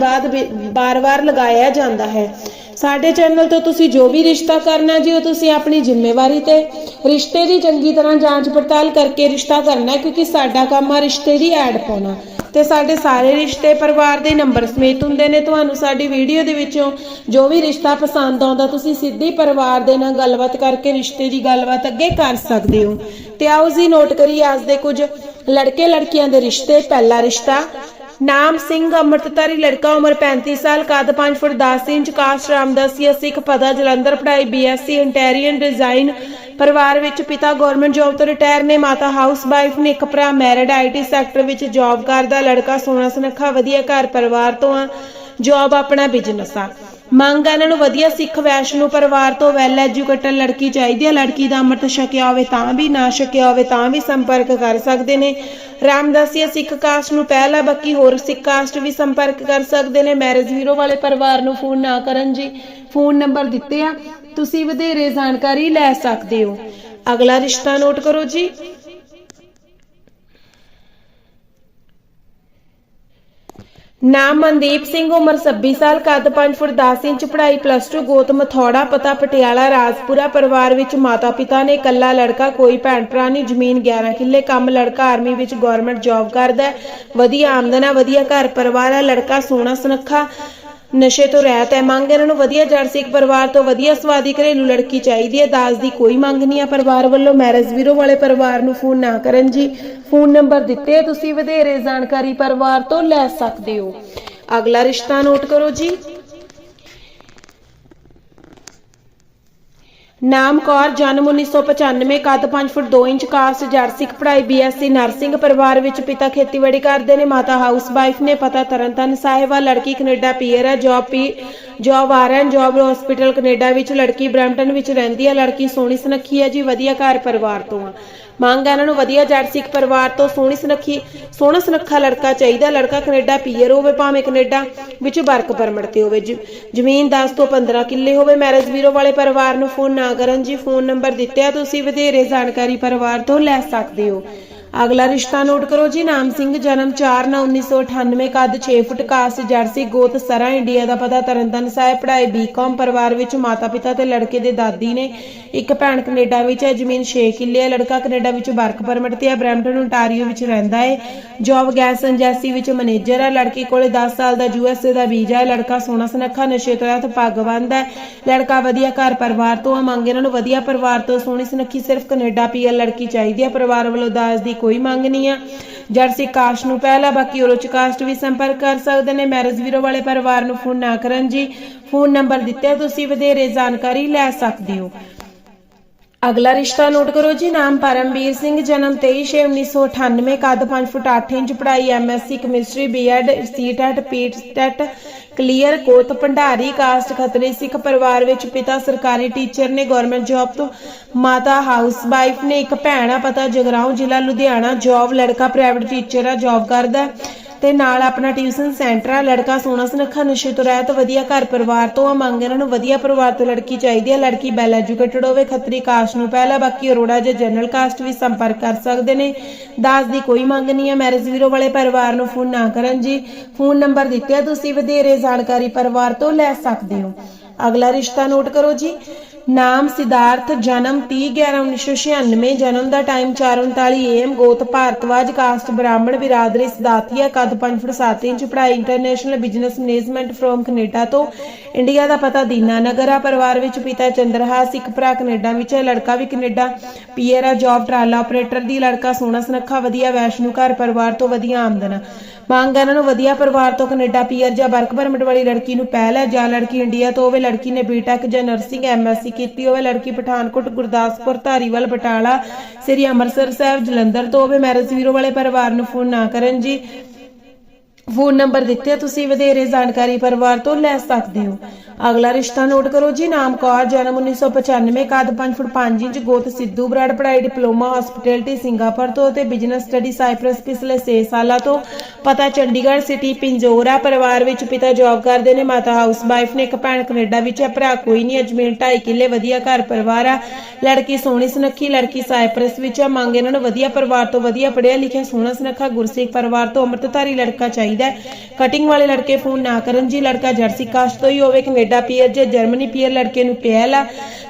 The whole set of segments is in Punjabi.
ਬਾਅਦ ਬਾਰ-ਬਾਰ ਲਗਾਇਆ ਜਾਂਦਾ ਹੈ। ਸਾਡੇ ਚੈਨਲ ਤੋਂ ਤੁਸੀਂ ਜੋ ਵੀ ਰਿਸ਼ਤਾ ਕਰਨਾ ਜੀ, ਉਹ ਤੁਸੀਂ ਆਪਣੀ ਜ਼ਿੰਮੇਵਾਰੀ ਤੇ ਰਿਸ਼ਤੇ ਦੀ ਚੰਗੀ ਤਰ੍ਹਾਂ ਜਾਂਚ ਪੜਤਾਲ ਕਰਕੇ ਰਿਸ਼ਤਾ ਕਰਨਾ, ਕਿਉਂਕਿ ਸਾਡਾ ਕੰਮ ਆ ਰਿਸ਼ਤੇ ਦੀ ਐਡ ਪਾਉਣਾ। ਤੇ ਸਾਡੇ ਸਾਰੇ ਰਿਸ਼ਤੇ ਪਰਿਵਾਰ ਦੇ ਨੰਬਰ ਸਮੇਤ ਹੁੰਦੇ ਨੇ। ਤੁਹਾਨੂੰ ਸਾਡੀ ਵੀਡੀਓ ਦੇ ਵਿੱਚੋਂ ਜੋ ਵੀ ਰਿਸ਼ਤਾ ਪਸੰਦ ਆਉਂਦਾ, ਤੁਸੀਂ ਸਿੱਧੀ ਪਰਿਵਾਰ ਦੇ ਨਾਲ ਗੱਲਬਾਤ ਕਰਕੇ ਰਿਸ਼ਤੇ ਦੀ ਗੱਲਬਾਤ ਅੱਗੇ ਕਰ ਸਕਦੇ ਹੋ। ਤੇ ਆਓ ਜੀ, ਨੋਟ ਕਰੀਏ ਅੱਜ ਦੇ ਕੁਝ ਲੜਕੇ ਲੜਕੀਆਂ ਦੇ ਰਿਸ਼ਤੇ। ਪਹਿਲਾ ਰਿਸ਼ਤਾ ਨਾਮ ਸਿੰਘ ਅੰਮ੍ਰਿਤਧਾਰੀ, ਲੜਕਾ ਉਮਰ 35 ਸਾਲ, ਕੱਦ 5 foot 10 inch caste Ramdasia Sikh ਪਤਾ, ਜਲੰਧਰ ਪੜ੍ਹਾਈ ਬੀਐਸਸੀ ਇੰਟੀਰੀਅਰ ਡਿਜ਼ਾਈਨ ਪਰਿਵਾਰ ਵਿੱਚ ਪਿਤਾ ਗਵਰਨਮੈਂਟ ਜੌਬ ਤੋਂ ਰਿਟਾਇਰ ਨੇ, ਮਾਤਾ ਹਾਊਸ ਵਾਈਫ ਨੇ, ਇੱਕ ਭਰਾ ਮੈਰਿਡ ਆਈਟੀ ਸੈਕਟਰ ਵਿੱਚ ਜੌਬ ਕਰਦਾ, ਲੜਕਾ ਸੋਹਣਾ ਸੁਨੱਖਾ, ਵਧੀਆ ਘਰ ਪਰਿਵਾਰ ਤੋਂ ਆ ਜੌਬ ਆਪਣਾ ਬਿਜ਼ਨਸ ਆ। ਮੰਗ ਆ ਇਹਨਾਂ ਨੂੰ ਵਧੀਆ ਸਿੱਖ ਵੈਸ਼ਨੂ ਪਰਿਵਾਰ ਤੋਂ ਵੈਲ ਐਜੂਕੇਟਡ ਲੜਕੀ ਚਾਹੀਦੀ ਹੈ ਲੜਕੀ ਦਾ ਅੰਮ੍ਰਿਤ ਛਕਿਆ ਹੋਵੇ ਤਾਂ ਵੀ ਨਾ ਛਕਿਆ ਹੋਵੇ, ਤਾਂ ਵੀ ਸੰਪਰਕ ਕਰ ਸਕਦੇ ਨੇ। ਰਾਮਦਾਸੀਆ ਸਿੱਖ ਕਾਸਟ ਨੂੰ ਪਹਿਲਾ ਬਾਕੀ ਹੋਰ ਸਿੱਖ ਕਾਸਟ ਵੀ ਸੰਪਰਕ ਕਰ ਸਕਦੇ ਨੇ। ਮੈਰਿਜ ਵੀਰੋ ਵਾਲੇ ਪਰਿਵਾਰ ਨੂੰ ਫੋਨ ਨਾ ਕਰਨ ਜੀ। ਫੋਨ ਨੰਬਰ ਦਿੱਤੇ ਆ। ਤੁਸੀਂ ਵਧੇਰੇ ਜਾਣਕਾਰੀ ਲੈ ਸਕਦੇ ਹੋ। ਅਗਲਾ ਰਿਸ਼ਤਾ ਨੋਟ ਕਰੋ ਜੀ। ਨਾਮ ਮਨਦੀਪ ਸਿੰਘ, ਉਮਰ 26 ਸਾਲ, ਕੱਦ 5 ਫੁੱਟ 10 ਇੰਚ, ਪੜ੍ਹਾਈ ਪਲੱਸ 2 ਗੋਤਮ ਥੋੜਾ ਪਤਾ ਪਟਿਆਲਾ, ਰਾਜਪੁਰਾ ਪਰਿਵਾਰ ਵਿੱਚ ਮਾਤਾ ਪਿਤਾ ਨੇ ਇਕੱਲਾ ਲੜਕਾ, ਕੋਈ ਭੈਣ ਭਰਾ ਨਹੀਂ, ਜ਼ਮੀਨ 11 ਕਿੱਲੇ, ਕੰਮ ਲੜਕਾ ਆਰਮੀ ਵਿੱਚ ਗਵਰਨਮੈਂਟ ਜੌਬ ਕਰਦਾ ਵਧੀਆ ਆਮਦਨ ਹੈ ਵਧੀਆ ਘਰ ਪਰਿਵਾਰ ਹੈ ਲੜਕਾ ਸੋਹਣਾ ਸੁਨੱਖਾ ਨਸ਼ੇ ਤੋਂ ਰਹਿਤ ਹੈ ਮੰਗ ਇਹਨਾਂ ਨੂੰ ਵਧੀਆ ਜੜ ਸਿੱਖ ਪਰਿਵਾਰ ਤੋਂ ਵਧੀਆ ਸਵਾਦੀ ਘਰੇਲੂ ਲੜਕੀ ਚਾਹੀਦੀ ਹੈ। ਦਾਜ ਦੀ ਕੋਈ ਮੰਗ ਨਹੀਂ ਹੈ ਪਰਿਵਾਰ ਵੱਲੋਂ। ਮੈਰਿਜ ਵੀਰੋ ਵਾਲੇ ਪਰਿਵਾਰ ਨੂੰ ਫੋਨ ਨਾ ਕਰਨ ਜੀ। ਫੋਨ ਨੰਬਰ ਦਿੱਤੇ ਆ, ਤੁਸੀਂ ਵਧੇਰੇ ਜਾਣਕਾਰੀ ਪਰਿਵਾਰ ਤੋਂ ਲੈ ਸਕਦੇ ਹੋ। ਅਗਲਾ ਰਿਸ਼ਤਾ ਨੋਟ ਕਰੋ ਜੀ। ਨਾਮ ਕੌਰ, ਜਨਮ 1995 ਕੱਦ 5 ਫੁੱਟ 2 ਇੰਚ ਕਾਸਟ ਜੜ ਸਿੱਖ ਪੜ੍ਹਾਈ ਬੀਐਸਸੀ ਨਰਸਿੰਗ ਪਰਿਵਾਰ ਵਿੱਚ ਪਿਤਾ ਖੇਤੀਬਾੜੀ ਕਰਦੇ ਨੇ, ਮਾਤਾ ਹਾਊਸ ਵਾਈਫ ਨੇ ਪਤਾ ਤਰਨਤਨ ਸਾਹਿਬਾ ਲੜਕੀ ਕੈਨੇਡਾ ਪੀਅਰ ਹੈ ਜੌਬ ਪੀ ਜੌਬ ਆਰਨ ਜੌਬ ਹਸਪੀਟਲ ਕੈਨੇਡਾ ਵਿੱਚ ਲੜਕੀ ਬ੍ਰੈਂਪਟਨ ਵਿੱਚ ਰਹਿੰਦੀ ਹੈ ਲੜਕੀ ਸੋਹਣੀ ਸੁਨੱਖੀ ਹੈ ਜੀ, ਵਧੀਆ ਘਰ ਪਰਿਵਾਰ ਤੋਂ ਆ। ਮੰਗ ਹੈ ਇਹਨਾਂ ਨੂੰ ਵਧੀਆ ਜੱਟ ਸਿੱਖ ਪਰਿਵਾਰ ਤੋਂ, ਸੋਹਣੀ ਸੁਨੱਖੀ, ਸੋਹਣਾ ਸੁਨੱਖਾ ਲੜਕਾ ਚਾਹੀਦਾ, ਲੜਕਾ ਕੈਨੇਡਾ ਪੀਅਰ ਹੋਵੇ, ਭਾਵੇਂ ਕੈਨੇਡਾ ਵਿੱਚ ਵਰਕ ਪਰਮਿਟ ਤੇ ਹੋਵੇ ਜ਼ਮੀਨ 10 ਤੋਂ 15 ਕਿੱਲੇ ਹੋਵੇ ਮੈਰਿਜ ਵੀਰੋ ਵਾਲੇ ਪਰਿਵਾਰ ਨੂੰ ਫੋਨ ਨਾ ਕਰਨ ਜੀ ਫੋਨ ਨੰਬਰ ਦਿੱਤੇ ਆ ਤੁਸੀਂ, ਵਧੇਰੇ ਜਾਣਕਾਰੀ ਪਰਿਵਾਰ ਤੋਂ ਲੈ ਸਕਦੇ ਹੋ। ਅਗਲਾ ਰਿਸ਼ਤਾ ਨੋਟ ਕਰੋ ਜੀ, ਨਾਮ ਸਿੰਘ, ਜਨਮ 4/9/1998 ਕੱਦ 6 ਫੁੱਟ ਕਾਸਟ ਜਰਸੀ ਗੋਤ ਸਰਾ, ਇੰਡੀਆ ਦਾ ਪਤਾ, ਤਰਨਤਨ ਸਾਹਿਬ ਪੜ੍ਹਾਈ ਬੀਕਾਮ ਪਰਿਵਾਰ ਵਿੱਚ ਮਾਤਾ ਪਿਤਾ ਤੇ ਲੜਕੇ ਦੇ ਦਾਦੀ ਨੇ। ਇੱਕ ਭੈਣ ਕੈਨੇਡਾ ਵਿੱਚ ਹੈ, ਜ਼ਮੀਨ 6 ਕਿੱਲੇ ਹੈ, ਲੜਕਾ ਕੈਨੇਡਾ ਵਿੱਚ ਵਰਕ ਪਰਮਿਟ ਤੇ ਹੈ ਬਰੈਂਪਟਨ ontario ਵਿੱਚ ਰਹਿੰਦਾ ਹੈ। ਜੌਬ ਗੈਸ ਏਜੰਸੀ ਵਿੱਚ ਮੈਨੇਜਰ ਹੈ, ਲੜਕੀ ਕੋਲੇ 10 ਸਾਲ ਦਾ ਯੂਐਸਏ ਦਾ ਵੀਜ਼ਾ ਹੈ, ਲੜਕਾ ਸੋਹਣਾ ਸੁਨੱਖਾ, ਨਸ਼ੇ ਤੋਂ ਰਹਿਤ ਪੱਗ ਹੈ। ਲੜਕਾ ਵਧੀਆ ਘਰ ਪਰਿਵਾਰ ਤੋਂ ਆ, ਮੰਗ ਇਹਨਾਂ ਨੂੰ ਵਧੀਆ ਪਰਿਵਾਰ ਤੋਂ, ਸੋਹਣੀ ਸੁਨੱਖੀ ਸਿਰਫ ਕੈਨੇਡਾ ਪੀਐਲ ਲੜਕੀ ਚਾਹੀਦੀ ਹੈ। ਪਰਿਵਾਰ ਵੱਲੋਂ ਦਾਜ ਦੀ ਕੋਈ ਮੰਗ ਨਹੀਂ ਆ। ਜਰਸੀ ਕਾਸਟ ਨੂੰ ਪਹਿਲਾ, ਬਾਕੀ ਔਰਚ ਕਾਸਟ ਵੀ ਸੰਪਰਕ ਕਰ ਸਕਦੇ ਨੇ। ਮੈਰਿਜ ਵੀਰੋ ਵਾਲੇ ਪਰਿਵਾਰ ਨੂੰ ਫੋਨ ਨਾ ਕਰਨ ਜੀ। ਫੋਨ ਨੰਬਰ ਦਿੱਤੇ ਤੁਸੀਂ ਵਧੇਰੇ ਜਾਣਕਾਰੀ ਲੈ ਸਕਦੇ ਹੋ। ਅਗਲਾ ਰਿਸ਼ਤਾ ਨੋਟ ਕਰੋ ਜੀ। ਨਾਮ ਪਰਮਵੀਰ ਸਿੰਘ, ਜਨਮ 23/6/1998 ਕੱਦ 5 ਫੁੱਟ 8 ਇੰਚ, ਪੜ੍ਹਾਈ MSc chemistry, BEd, CTET, PTET clear ਕੋਤ Bhandari caste Khatri Sikh ਪਰਿਵਾਰ ਵਿੱਚ ਪਿਤਾ ਸਰਕਾਰੀ ਟੀਚਰ ਨੇ ਗਵਰਨਮੈਂਟ ਜੌਬ ਤੋਂ ਮਾਤਾ ਹਾਊਸ ਵਾਈਫ ਨੇ ਇੱਕ ਭੈਣ ਆ, ਪਤਾ ਜਗਰਾਉਂ ਜ਼ਿਲ੍ਹਾ ਲੁਧਿਆਣਾ ਜੌਬ ਲੜਕਾ ਪ੍ਰਾਈਵੇਟ ਟੀਚਰ ਆ ਜੌਬ ਕਰਦਾ। ਤੇ ਨਾਲ ਆਪਣਾ ਟਿਊਸ਼ਨ ਸੈਂਟਰ ਆ, ਲੜਕਾ ਸੋਹਣਾ ਸੁਨੱਖਾ, ਨਸ਼ੇ ਤੋਂ ਰਹਿਤ, ਵਧੀਆ ਘਰ ਪਰਿਵਾਰ ਤੋਂ ਆ, ਮੰਗ ਇਹਨਾਂ ਨੂੰ ਵਧੀਆ ਪਰਿਵਾਰ ਤੋਂ ਲੜਕੀ ਚਾਹੀਦੀ ਹੈ ਲੜਕੀ ਵੈਲ ਐਜੂਕੇਟਡ ਹੋਵੇ, ਖੱਤਰੀ ਕਾਸਟ ਨੂੰ ਪਹਿਲਾਂ, ਬਾਕੀ ਅਰੋੜਾ ਜਾਂ ਜਨਰਲ ਕਾਸਟ ਵੀ ਸੰਪਰਕ ਕਰ ਸਕਦੇ ਨੇ। ਦਾਸ ਦੀ ਕੋਈ ਮੰਗ ਨਹੀਂ ਹੈ ਮੈਰਿਜ ਵੀਰੋ ਵਾਲੇ ਪਰਿਵਾਰ ਨੂੰ ਫੋਨ ਨਾ ਕਰਨ ਜੀ। ਫੋਨ ਨੰਬਰ ਦਿੱਤੇ ਆ, ਤੁਸੀਂ ਵਧੇਰੇ ਜਾਣਕਾਰੀ ਪਰਿਵਾਰ ਤੋਂ ਲੈ ਸਕਦੇ ਹੋ। ਅਗਲਾ ਰਿਸ਼ਤਾ ਨੋਟ ਕਰੋ ਜੀ। ਨਾਮ ਸਿਧਾਰਥ, ਜਨਮ 30/11/1996 ਜਨਮ ਦਾ ਟਾਈਮ 4:39 AM ਗੋਤ ਭਾਰਤਵਾਜ ਕਾਸਟ, ਬ੍ਰਾਹਮਣ, ਬਿਰਾਦਰੀ ਸਦਾਤੀਆ ਕੱਦ 5 ਫੁੱਟ 7 ਇੰਚ, ਪੜ੍ਹਾਈ international business management from Canada ਤੋਂ ਇੰਡੀਆ ਦਾ ਪਤਾ ਦੀਨਾ ਨਗਰ ਪਰਿਵਾਰ ਵਿੱਚ ਪਿਤਾ ਚੰਦਰਹਾਸ ਇੱਕ ਭਰਾ ਕੈਨੇਡਾ ਵਿੱਚ ਹੈ, ਲੜਕਾ ਵੀ ਕੈਨੇਡਾ ਪੀਅਰ ਆ ਜੌਬ ਟਰਾਲਾ ਆਪਰੇਟਰ ਦੀ, ਲੜਕਾ ਸੋਹਣਾ ਸੁਨੱਖਾ, ਵਧੀਆ ਵੈਸ਼ਨੂ ਘਰ ਪਰਿਵਾਰ ਤੋਂ ਵਧੀਆ ਆਮਦਨ ਆ। ਮੰਗ ਇਹਨਾਂ ਨੂੰ ਵਧੀਆ ਪਰਿਵਾਰ ਤੋਂ ਕੈਨੇਡਾ ਪੀਅਰ ਜਾਂ ਵਰਕ ਪਰਮਿਟ ਵਾਲੀ ਲੜਕੀ ਨੂੰ ਪਹਿਲ ਹੈ ਜਾਂ ਲੜਕੀ ਇੰਡੀਆ ਤੋਂ ਹੋਵੇ, ਲੜਕੀ ਨੇ ਬੀਟੈਕ ਜਾਂ ਨਰਸਿੰਗ ਐਮਐਸਸੀ ਕੀਤੀ ਹੋਵੇ ਲੜਕੀ ਪਠਾਨਕੋਟ ਗੁਰਦਾਸਪੁਰ ਧਾਰੀਵਾਲ ਬਟਾਲਾ, ਸ੍ਰੀ ਅੰਮ੍ਰਿਤਸਰ ਸਾਹਿਬ, ਜਲੰਧਰ ਤੋਂ ਹੋਵੇ ਮੈਰਿਜ ਵੀਰੋ ਵਾਲੇ ਪਰਿਵਾਰ ਨੂੰ ਫੋਨ ਨਾ ਕਰਨ ਜੀ। ਫੋਨ ਨੰਬਰ ਦਿੱਤੇ ਤੁਸੀਂ, ਵਧੇਰੇ ਜਾਣਕਾਰੀ ਪਰਿਵਾਰ ਤੋਂ ਲੈ ਸਕਦੇ ਹੋ। ਅਗਲਾ ਰਿਸ਼ਤਾ ਨੋਟ ਕਰੋ ਜੀ ਨਾਮ ਕੌਰ ਜਨਮ 1995 ਕੱਦ 5 ਫੁੱਟ 5 ਇੰਚ, ਗੋਤ ਸਿੱਧੂ ਬਰਾੜ ਪੜ੍ਹਾਈ, ਡਿਪਲੋਮਾ ਹਸਪੀਟੈਲਿਟੀ ਸਿੰਗਾਪੁਰ ਤੋਂ ਤੇ ਬਿਜ਼ਨਸ ਸਟੱਡੀ ਸਾਈਪ੍ਰਸ ਪਿਛਲੇ 6 ਸਾਲਾਂ ਤੋਂ। ਪਤਾ ਚੰਡੀਗੜ੍ਹ ਸਿਟੀ ਪਿੰਜੋਰਾ ਪਰਿਵਾਰ ਵਿੱਚ ਪਿਤਾ ਜੌਬ ਕਰਦੇ ਨੇ, ਮਾਤਾ ਹਾਊਸ ਵਾਈਫ ਨੇ, ਇੱਕ ਭੈਣ ਕੈਨੇਡਾ ਵਿੱਚ ਹੈ ਭਰਾ ਕੋਈ ਨਹੀਂ, ਅਜਮੇਰ 2.5 ਕਿੱਲੇ, ਵਧੀਆ ਘਰ ਪਰਿਵਾਰ ਆ। ਲੜਕੀ ਸੋਹਣੀ ਸੁਨੱਖੀ, ਲੜਕੀ ਸਾਈਪ੍ਰਸ ਵਿੱਚ ਆ, ਮੰਗ ਇਹਨਾਂ ਨੂੰ ਵਧੀਆ ਪਰਿਵਾਰ ਤੋਂ ਵਧੀਆ ਪੜਿਆ ਲਿਖਿਆ, ਸੋਹਣਾ ਸੁਨੱਖਾ, ਗੁਰਸਿੱਖ ਪਰਿਵਾਰ ਤੋਂ ਅੰਮ੍ਰਿਤਧਾਰੀ ਲੜਕਾ ਚਾਹੀਦਾ ਹੈ। ਕਟਿੰਗ ਵਾਲੇ ਲੜਕੇ ਫੋਨ ਨਾ ਕਰਨ ਜੀ, ਲੜਕਾ ਜਰਸੀ ਕਾਸਟ ਤੋਂ ਹੀ ਹੋਵੇ, ਕੈਨੇਡਾ ਪੀਅਰ ਜੇ, ਜਰਮਨੀ ਪੀਅਰ ਲੜਕੇ ਨੂੰ ਪਹਿਲ ਆ।